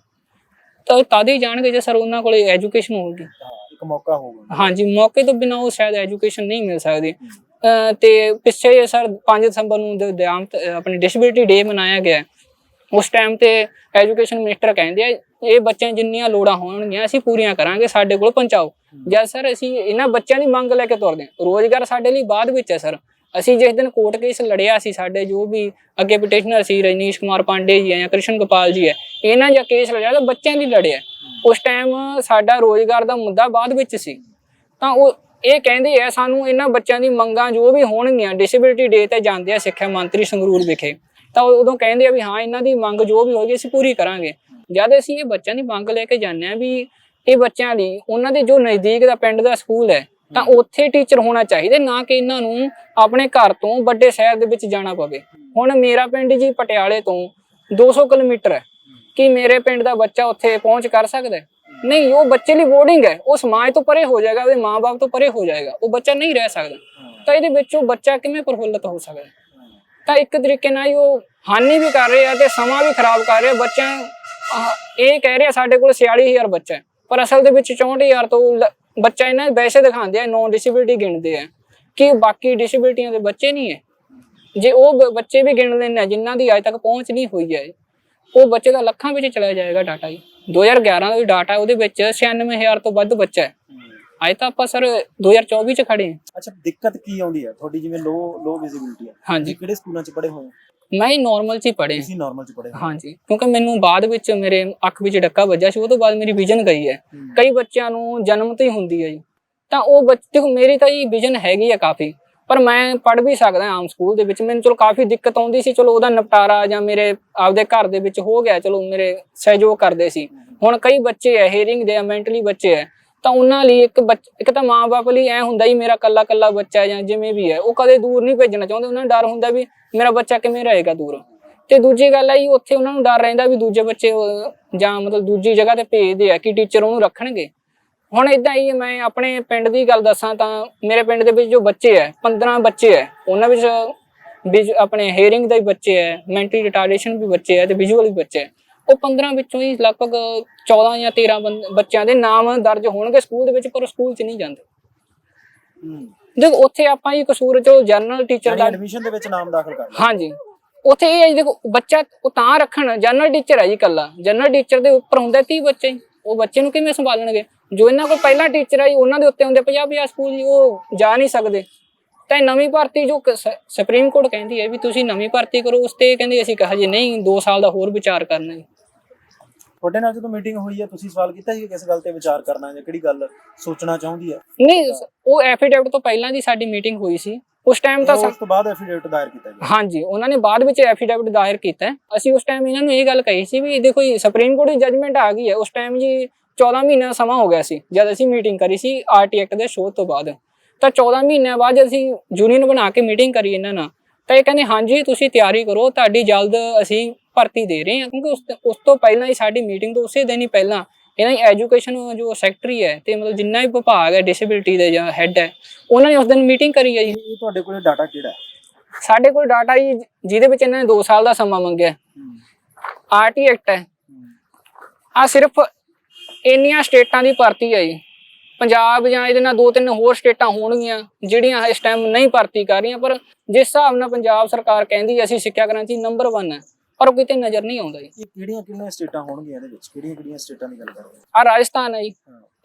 ਤਾਂ ਉਹ ਤਦ ਹੀ ਜਾਣਗੇ ਜੇ ਸਰ ਉਹਨਾਂ ਕੋਲੇ ਐਜੂਕੇਸ਼ਨ ਹੋਊਗੀ। ਇੱਕ ਮੌਕਾ ਹੋਊਗਾ। ਹਾਂਜੀ ਮੌਕੇ ਤੋਂ ਬਿਨਾਂ ਉਹ ਸ਼ਾਇਦ ਐਜੂਕੇਸ਼ਨ ਨਹੀਂ ਮਿਲ ਸਕਦੀ। ਤੇ ਪਿੱਛੇ ਸਰ 5 ਦਸੰਬਰ ਨੂੰ ਦਿਆਮਤ ਆਪਣੀ ਡਿਸੇਬਿਲਿਟੀ ਡੇ ਮਨਾਇਆ ਗਿਆ ਉਸ ਟਾਈਮ ਤੇ ਐਜੂਕੇਸ਼ਨ ਮਿਨਿਸਟਰ ਕਹਿੰਦੇ ਆ ਇਹ ਬੱਚਿਆਂ ਜਿੰਨੀਆਂ ਲੋੜਾਂ ਹੋਣਗੀਆਂ ਅਸੀਂ ਪੂਰੀਆਂ ਕਰਾਂਗੇ ਸਾਡੇ ਕੋਲ ਪਹੁੰਚਾਓ। ਜਦ ਸਰ ਅਸੀਂ ਇਹਨਾਂ ਬੱਚਿਆਂ ਦੀ ਮੰਗ ਲੈ ਕੇ ਤੁਰਦੇ ਹਾਂ। ਰੋਜ਼ਗਾਰ ਸਾਡੇ ਲਈ ਬਾਅਦ ਵਿੱਚ ਹੈ ਸਰ। ਅਸੀਂ ਜਿਸ ਦਿਨ ਕੋਰਟ ਕੇਸ ਲੜਿਆ ਸੀ ਸਾਡੇ ਜੋ ਵੀ ਅੱਗੇ ਪਟੀਸ਼ਨਰ ਸੀ ਰਜਨੀਸ਼ ਕੁਮਾਰ ਪਾਂਡੇ ਜੀ ਹੈ ਜਾਂ ਕ੍ਰਿਸ਼ਨ ਗੋਪਾਲ ਜੀ ਹੈ, ਇਹਨਾਂ ਜਾਂ ਕੇਸ ਲੜਿਆ ਤਾਂ ਬੱਚਿਆਂ ਦੀ ਲੜਿਆ ਉਸ ਟਾਈਮ ਸਾਡਾ ਰੋਜ਼ਗਾਰ ਦਾ ਮੁੱਦਾ ਬਾਅਦ ਵਿੱਚ ਸੀ। ਤਾਂ ਉਹ ਇਹ ਕਹਿੰਦੇ ਆ, ਸਾਨੂੰ ਇਹਨਾਂ ਬੱਚਿਆਂ ਦੀ ਮੰਗਾਂ ਜੋ ਵੀ ਹੋਣਗੀਆਂ ਡਿਸੇਬਿਲਿਟੀ ਡੇ ਤੇ ਜਾਂਦੇ ਆ ਸਿੱਖਿਆ ਮੰਤਰੀ ਸੰਗਰੂਰ ਵਿਖੇ। ਤਾਂ ਉਦੋਂ ਕਹਿੰਦੇ ਆ ਵੀ ਹਾਂ, ਇਹਨਾਂ ਦੀ ਮੰਗ ਜੋ ਵੀ ਹੋਏਗੀ ਅਸੀਂ ਪੂਰੀ ਕਰਾਂਗੇ। ਜਦ ਅਸੀਂ ਇਹ ਬੱਚਿਆਂ ਦੀ ਮੰਗ ਲੈ ਕੇ ਜਾਂਦੇ ਆ ਵੀ ਇਹ ਬੱਚਿਆਂ ਲਈ ਉਹਨਾਂ ਦੇ ਜੋ ਨਜ਼ਦੀਕ ਦਾ ਪਿੰਡ ਦਾ ਸਕੂਲ ਹੈ ਤਾਂ ਉੱਥੇ ਟੀਚਰ ਹੋਣਾ ਚਾਹੀਦਾ ਨਾ ਕਿ ਇਹਨਾਂ ਨੂੰ ਆਪਣੇ ਘਰ ਤੋਂ ਵੱਡੇ ਸ਼ਹਿਰ ਦੇ ਵਿੱਚ ਜਾਣਾ ਪਵੇ। ਹੁਣ ਮੇਰਾ ਪਿੰਡ ਜੀ ਪਟਿਆਲੇ ਤੋਂ 200 ਕਿਲੋਮੀਟਰ ਹੈ। ਕੀ ਮੇਰੇ ਪਿੰਡ ਦਾ ਬੱਚਾ ਉੱਥੇ ਪਹੁੰਚ ਕਰ ਸਕਦਾ ਹੈ? ਨਹੀਂ ਉਹ ਬੱਚੇ ਲਈ ਬੋਰਡਿੰਗ ਹੈ। ਉਹ ਸਮਾਜ ਤੋਂ ਪਰੇ ਹੋ ਜਾਏਗਾ ਉਹਦੇ ਮਾਪੇ ਤੋਂ ਪਰੇ ਹੋ ਜਾਏਗਾ। ਉਹ ਬੱਚਾ ਨਹੀਂ ਰਹਿ ਸਕਦਾ। ਤਾਂ ਇਹਦੇ ਵਿੱਚ ਉਹ ਬੱਚਾ ਕਿਵੇਂ ਪ੍ਰਫੁੱਲਤ ਹੋ ਸਕਦਾ? ਤਾਂ ਇੱਕ ਤਰੀਕੇ ਨਾਲ ਹੀ ਉਹ ਹਾਨੀ ਵੀ ਕਰ ਰਹੇ ਆ ਤੇ ਸਮਾਂ ਵੀ ਖਰਾਬ ਕਰ ਰਹੇ। ਬੱਚਾ ਇਹ ਕਹਿ ਰਿਹਾ ਸਾਡੇ ਕੋਲ 46000 ਬੱਚਾ ਹੈ। ਪਰ ਅਸਲ ਦੇ ਵਿੱਚ 64000 ਤੋਂ ਬੱਚਾ ਇਹਨਾਂ ਵੈਸੇ ਦਿਖਾਉਂਦੇ ਆ ਨੋ ਡਿਸੇਬਿਲਿਟੀ ਗਿਣਦੇ ਆ। ਕਿ ਬਾਕੀ ਡਿਸੇਬਿਲਿਟੀਆਂ ਦੇ ਬੱਚੇ ਨਹੀਂ ਹੈ। ਜੇ ਉਹ ਬੱਚੇ ਵੀ ਗਿਣ ਆ ਜਿਨ੍ਹਾਂ ਦੀ ਅਜੇ ਤੱਕ ਪਹੁੰਚ ਨਹੀਂ ਹੋਈ ਹੈ ਉਹ ਬੱਚੇ ਦਾ ਲੱਖਾਂ ਵਿੱਚ ਚਲਾ ਜਾਏਗਾ ਡਾਟਾ ਜੀ। 2011 ਦਾ ਵੀ ਡਾਟਾ ਉਹਦੇ ਵਿੱਚ 96000 ਤੋਂ ਵੱਧ ਬੱਚਾ ਹੈ। ਅੱਜ ਤਾਂ ਆਪਾਂ ਸਰ 2024 ਚ ਖੜੇ ਹਾਂ। ਅੱਛਾ ਦਿੱਕਤ ਕੀ ਆਉਂਦੀ ਹੈ? ਤੁਹਾਡੀ ਜਿਵੇਂ ਲੋ ਲੋ ਵਿਜ਼ਿਬਿਲਟੀ ਹੈ। ਹਾਂਜੀ। ਕਿਹੜੇ ਸਕੂਲਾਂ 'ਚ ਪੜ੍ਹੇ ਹੋਏ ਹੋ? ਮੈਂ ਹੀ ਨਾਰਮਲ ਚ ਹੀ ਪੜ੍ਹੇ ਤੁਸੀਂ ਨਾਰਮਲ 'ਚ ਪੜ੍ਹੇ ਹੋਏ ਹਾਂਜੀ ਕਿਉਂਕਿ ਮੈਨੂੰ ਬਾਅਦ ਵਿੱਚ ਮੇਰੇ ਅੱਖ ਵਿੱਚ ਡੱਕਾ ਵੱਜਿਆ ਸੀ ਉਹ ਤੋਂ ਬਾਅਦ ਮੇਰੀ ਵਿਜ਼ਨ ਗਈ ਹੈ। ਹੂੰ। ਕਈ ਬੱਚਿਆਂ ਨੂੰ ਜਨਮ ਤੋਂ ਹੀ ਹੁੰਦੀ ਹੈ ਜੀ। ਤਾਂ ਉਹ ਬੱਚੇ ਦੇਖੋ ਮੇਰੀ ਤਾਂ ਇਹ ਵਿਜ਼ਨ ਹੈਗੀ ਆ ਕਾਫੀ ਪਰ ਮੈਂ ਪੜ੍ਹ ਵੀ ਸਕਦਾ ਆਮ ਸਕੂਲ ਦੇ ਵਿੱਚ। ਮੈਨੂੰ ਚਲੋ ਕਾਫੀ ਦਿੱਕਤ ਆਉਂਦੀ ਸੀ ਚਲੋ ਉਹਦਾ ਨਿਪਟਾਰਾ ਜਾਂ ਮੇਰੇ ਆਪਦੇ ਘਰ ਦੇ ਵਿੱਚ ਹੋ ਗਿਆ ਚਲੋ ਮੇਰੇ ਸਹਿਯੋਗ ਕਰਦੇ ਸੀ। ਹੁਣ ਕਈ ਬੱਚੇ ਹੈ ਹੀਅਰਿੰਗ ਦੇ ਮੈਂਟਲੀ ਬੱਚੇ ਹੈ ਤਾਂ ਉਹਨਾਂ ਲਈ ਇੱਕ ਬੱਚ- ਇੱਕ ਤਾਂ ਮਾਂ-ਬਾਪ ਲਈ ਐ ਹੁੰਦਾ ਹੀ ਮੇਰਾ ਕੱਲਾ ਕੱਲਾ ਬੱਚਾ ਹੈ ਜਾਂ ਜਿਵੇਂ ਵੀ ਹੈ, ਉਹ ਕਦੇ ਦੂਰ ਨਹੀਂ ਭੇਜਣਾ ਚਾਹੁੰਦੇ, ਉਹਨਾਂ ਨੂੰ ਡਰ ਹੁੰਦਾ ਵੀ ਮੇਰਾ ਬੱਚਾ ਕਿਵੇਂ ਰਹੇਗਾ ਦੂਰ। ਤੇ ਦੂਜੀ ਗੱਲ ਹੈ ਜੀ, ਉੱਥੇ ਉਹਨਾਂ ਨੂੰ ਡਰ ਰਹਿੰਦਾ ਵੀ ਦੂਜੇ ਬੱਚੇ ਜਾਂ ਮਤਲਬ ਦੂਜੀ ਜਗ੍ਹਾ ਤੇ ਭੇਜਦੇ ਆ ਕਿ ਟੀਚਰ ਉਹਨੂੰ ਰੱਖਣਗੇ। ਹੁਣ ਇਦਾਂ ਹੀ ਮੈਂ ਆਪਣੇ ਪਿੰਡ ਦੀ ਗੱਲ ਦੱਸਾਂ ਤਾਂ ਮੇਰੇ ਪਿੰਡ ਦੇ ਵਿੱਚ ਜੋ ਬੱਚੇ ਹੈ 15 ਬੱਚੇ ਹੈ ਉਹਨਾਂ ਵਿੱਚ ਵਿਜ ਆਪਣੇ ਹੇਅਰਿੰਗ ਦੇ ਵੀ ਬੱਚੇ ਹੈ ਮੈਂਟਲੀ ਰਿਟਾਰਡੇਸ਼ਨ ਵੀ ਬੱਚੇ ਹੈ ਤੇ ਵਿਜ਼ੂਅਲ ਵੀ ਬੱਚੇ ਹੈ ਉਹ 15 ਵਿੱਚੋਂ ਹੀ ਲਗਭਗ 14 ਜਾਂ 13 ਬੰਦ- ਬੱਚਿਆਂ ਦੇ ਨਾਮ ਦਰਜ ਹੋਣਗੇ ਸਕੂਲ ਦੇ ਵਿੱਚ ਪਰ ਸਕੂਲ 'ਚ ਨਹੀਂ ਜਾਂਦੇ। ਦੇਖੋ ਉੱਥੇ ਆਪਾਂ ਹੀ ਕਸੂਰ ਚਲੋ ਜਨਰਲ ਟੀਚਰ ਦਾ ਐਡਮਿਸ਼ਨ ਦੇ ਵਿੱਚ ਨਾਮ ਦਾਖਲ ਕਰ ਲਿਆ। ਹਾਂਜੀ। ਉੱਥੇ ਇਹ ਹੈ ਦੇਖੋ ਬੱਚਾ ਉਹ ਤਾਂ ਰੱਖਣ ਜਨਰਲ ਟੀਚਰ ਹੈ ਜੀ ਕੱਲਾ ਜਨਰਲ ਟੀਚਰ ਦੇ ਉੱਪਰ ਹੁੰਦਾ 30 ਬੱਚੇ। ਉਹ ਬੱਚੇ ਨੂੰ ਕਿਵੇਂ ਸੰਭਾਲਣਗੇ? ਜੋ ਇਹਨਾਂ ਕੋਲ ਪਹਿਲਾ ਟੀਚਰ ਹੈ ਜੀ, ਉਹਨਾਂ ਦੇ ਉੱਤੇ ਹੁੰਦੇ 50 50 ਸਕੂਲ ਜੀ ਉਹ ਜਾ ਨਹੀਂ ਸਕਦੇ। ਤਾਂ ਇਹ ਨਵੀਂ ਭਰਤੀ ਜੋ ਸੁਪਰੀਮ ਕੋਰਟ ਕਹਿੰਦੀ ਹੈ ਵੀ ਤੁਸੀਂ ਨਵੀਂ ਭਰਤੀ ਕਰੋ ਉਸ ਤੇ ਕਹਿੰਦੇ ਅਸੀਂ ਕਹਾ ਜੀ ਨਹੀਂ 2 ਸਾਲ ਦਾ ਹੋਰ ਵਿਚਾਰ ਕਰਨਾ ਹੈ ਤੁਹਾਡੇ ਨਾਲ ਜਦੋਂ ਮੀਟਿੰਗ ਹੋਈ ਹੈ ਤੁਸੀਂ ਸਵਾਲ ਕੀਤਾ ਸੀ ਕਿ ਕਿਸ ਗੱਲ ਤੇ ਵਿਚਾਰ ਕਰਨਾ ਹੈ ਜਾਂ ਕਿਹੜੀ ਗੱਲ ਸੋਚਣਾ ਚਾਹੁੰਦੀ ਹੈ ਨਹੀਂ ਉਹ ਐਫੀਡੇਵਿਟ ਤੋਂ ਪਹਿਲਾਂ ਦੀ ਸਾਡੀ ਮੀਟਿੰਗ ਹੋਈ ਸੀ। ਉਸ ਟਾਈਮ ਤਾਂ ਉਸ ਤੋਂ ਬਾਅਦ ਐਫੀਡੇਵਿਟ ਦਾਇਰ ਕੀਤਾ ਗਿਆ। ਹਾਂਜੀ ਉਹਨਾਂ ਨੇ ਬਾਅਦ ਵਿੱਚ ਐਫੀਡੇਵਿਟ ਦਾਇਰ ਕੀਤਾ। ਅਸੀਂ ਉਸ ਟਾਈਮ ਇਹਨਾਂ ਨੂੰ ਇਹ ਗੱਲ ਕਹੀ ਸੀ ਵੀ ਦੇਖੋ ਜੀ ਸੁਪਰੀਮ ਕੋਰਟ ਦੀ ਜੱਜਮੈਂਟ ਆ ਗਈ ਹੈ। ਉਸ ਟਾਈਮ ਜੀ 14 ਮਹੀਨਿਆਂ ਦਾ ਸਮਾਂ ਹੋ ਗਿਆ ਸੀ ਜਦ ਅਸੀਂ ਮੀਟਿੰਗ ਕਰੀ ਸੀ ਆਰਟੀ ਐਕਟ ਦੇ ਸ਼ੋਅ ਤੋਂ ਬਾਅਦ। ਤਾਂ 14 ਮਹੀਨਿਆਂ ਬਾਅਦ ਅਸੀਂ ਯੂਨੀਅਨ ਬਣਾ ਕੇ ਮੀਟਿੰਗ ਕਰੀ ਇਹਨਾਂ ਨਾਲ। ਤਾਂ ਇਹ ਕਹਿੰਦੇ ਹਾਂਜੀ ਤੁਸੀਂ ਤਿਆਰੀ ਕਰੋ ਤੁਹਾਡੀ ਜਲਦ ਅਸੀਂ ਭਰਤੀ ਦੇ ਰਹੇ ਹਾਂ। ਕਿਉਂਕਿ ਉਸ ਉਸ ਤੋਂ ਪਹਿਲਾਂ ਹੀ ਸਾਡੀ ਮੀਟਿੰਗ ਤੋਂ ਉਸੇ ਦਿਨ ਹੀ ਪਹਿਲਾਂ ਇਹਨਾਂ ਦੀ ਐਜੂਕੇਸ਼ਨ ਜੋ ਸੈਕਟਰੀ ਹੈ ਤੇ ਮਤਲਬ ਜਿੰਨਾ ਵੀ ਵਿਭਾਗ ਹੈ ਡਿਸੇਬਿਲਟੀ ਦੇ ਜਾਂ ਹੈੱਡ ਹੈ ਉਹਨਾਂ ਨੇ ਉਸ ਦਿਨ ਮੀਟਿੰਗ ਕਰੀ ਹੈ ਜੀ। ਤੁਹਾਡੇ ਕੋਲੇ ਡਾਟਾ ਕਿਹੜਾ ਹੈ? ਸਾਡੇ ਕੋਲ ਡਾਟਾ ਜੀ ਜਿਹਦੇ ਵਿੱਚ ਇਹਨਾਂ ਨੇ 2 ਸਾਲ ਦਾ ਸਮਾਂ ਮੰਗਿਆ। ਆਰਟੀ ਐਕਟ ਹੈ। ਆ ਸਿਰਫ ਇੰਨੀਆਂ ਸਟੇਟਾਂ ਦੀ ਭਰਤੀ ਹੈ ਜੀ। ਪੰਜਾਬ ਜਾਂ ਇਹਦੇ ਨਾਲ ਦੋ ਤਿੰਨ ਹੋਰ ਸਟੇਟਾਂ ਹੋਣਗੀਆਂ ਜਿਹੜੀਆਂ ਇਸ ਟਾਈਮ ਨਹੀਂ ਭਰਤੀ ਕਰ ਰਹੀਆਂ ਪਰ ਜਿਸ ਹਿਸਾਬ ਨਾਲ ਪੰਜਾਬ ਸਰਕਾਰ ਕਹਿੰਦੀ ਅਸੀਂ ਸਿੱਖਿਆ ਕ੍ਰਾਂਤੀ ਨੰਬਰ 1 ਹੈ ਪਰ ਉਹ ਕਿਤੇ ਨਜ਼ਰ ਨਹੀਂ ਆਉਂਦਾ ਜੀ। ਇਹ ਕਿਹੜੀਆਂ ਕਿਹੜੀਆਂ ਸਟੇਟਾਂ ਹੋਣਗੀਆਂ ਇਹਦੇ ਵਿੱਚ? ਕਿਹੜੀਆਂ ਕਿਹੜੀਆਂ ਸਟੇਟਾਂ ਦੀ ਗੱਲ ਕਰ ਰਹੇ ਆ ਰਾਜਸਥਾਨ ਹੈ ਜੀ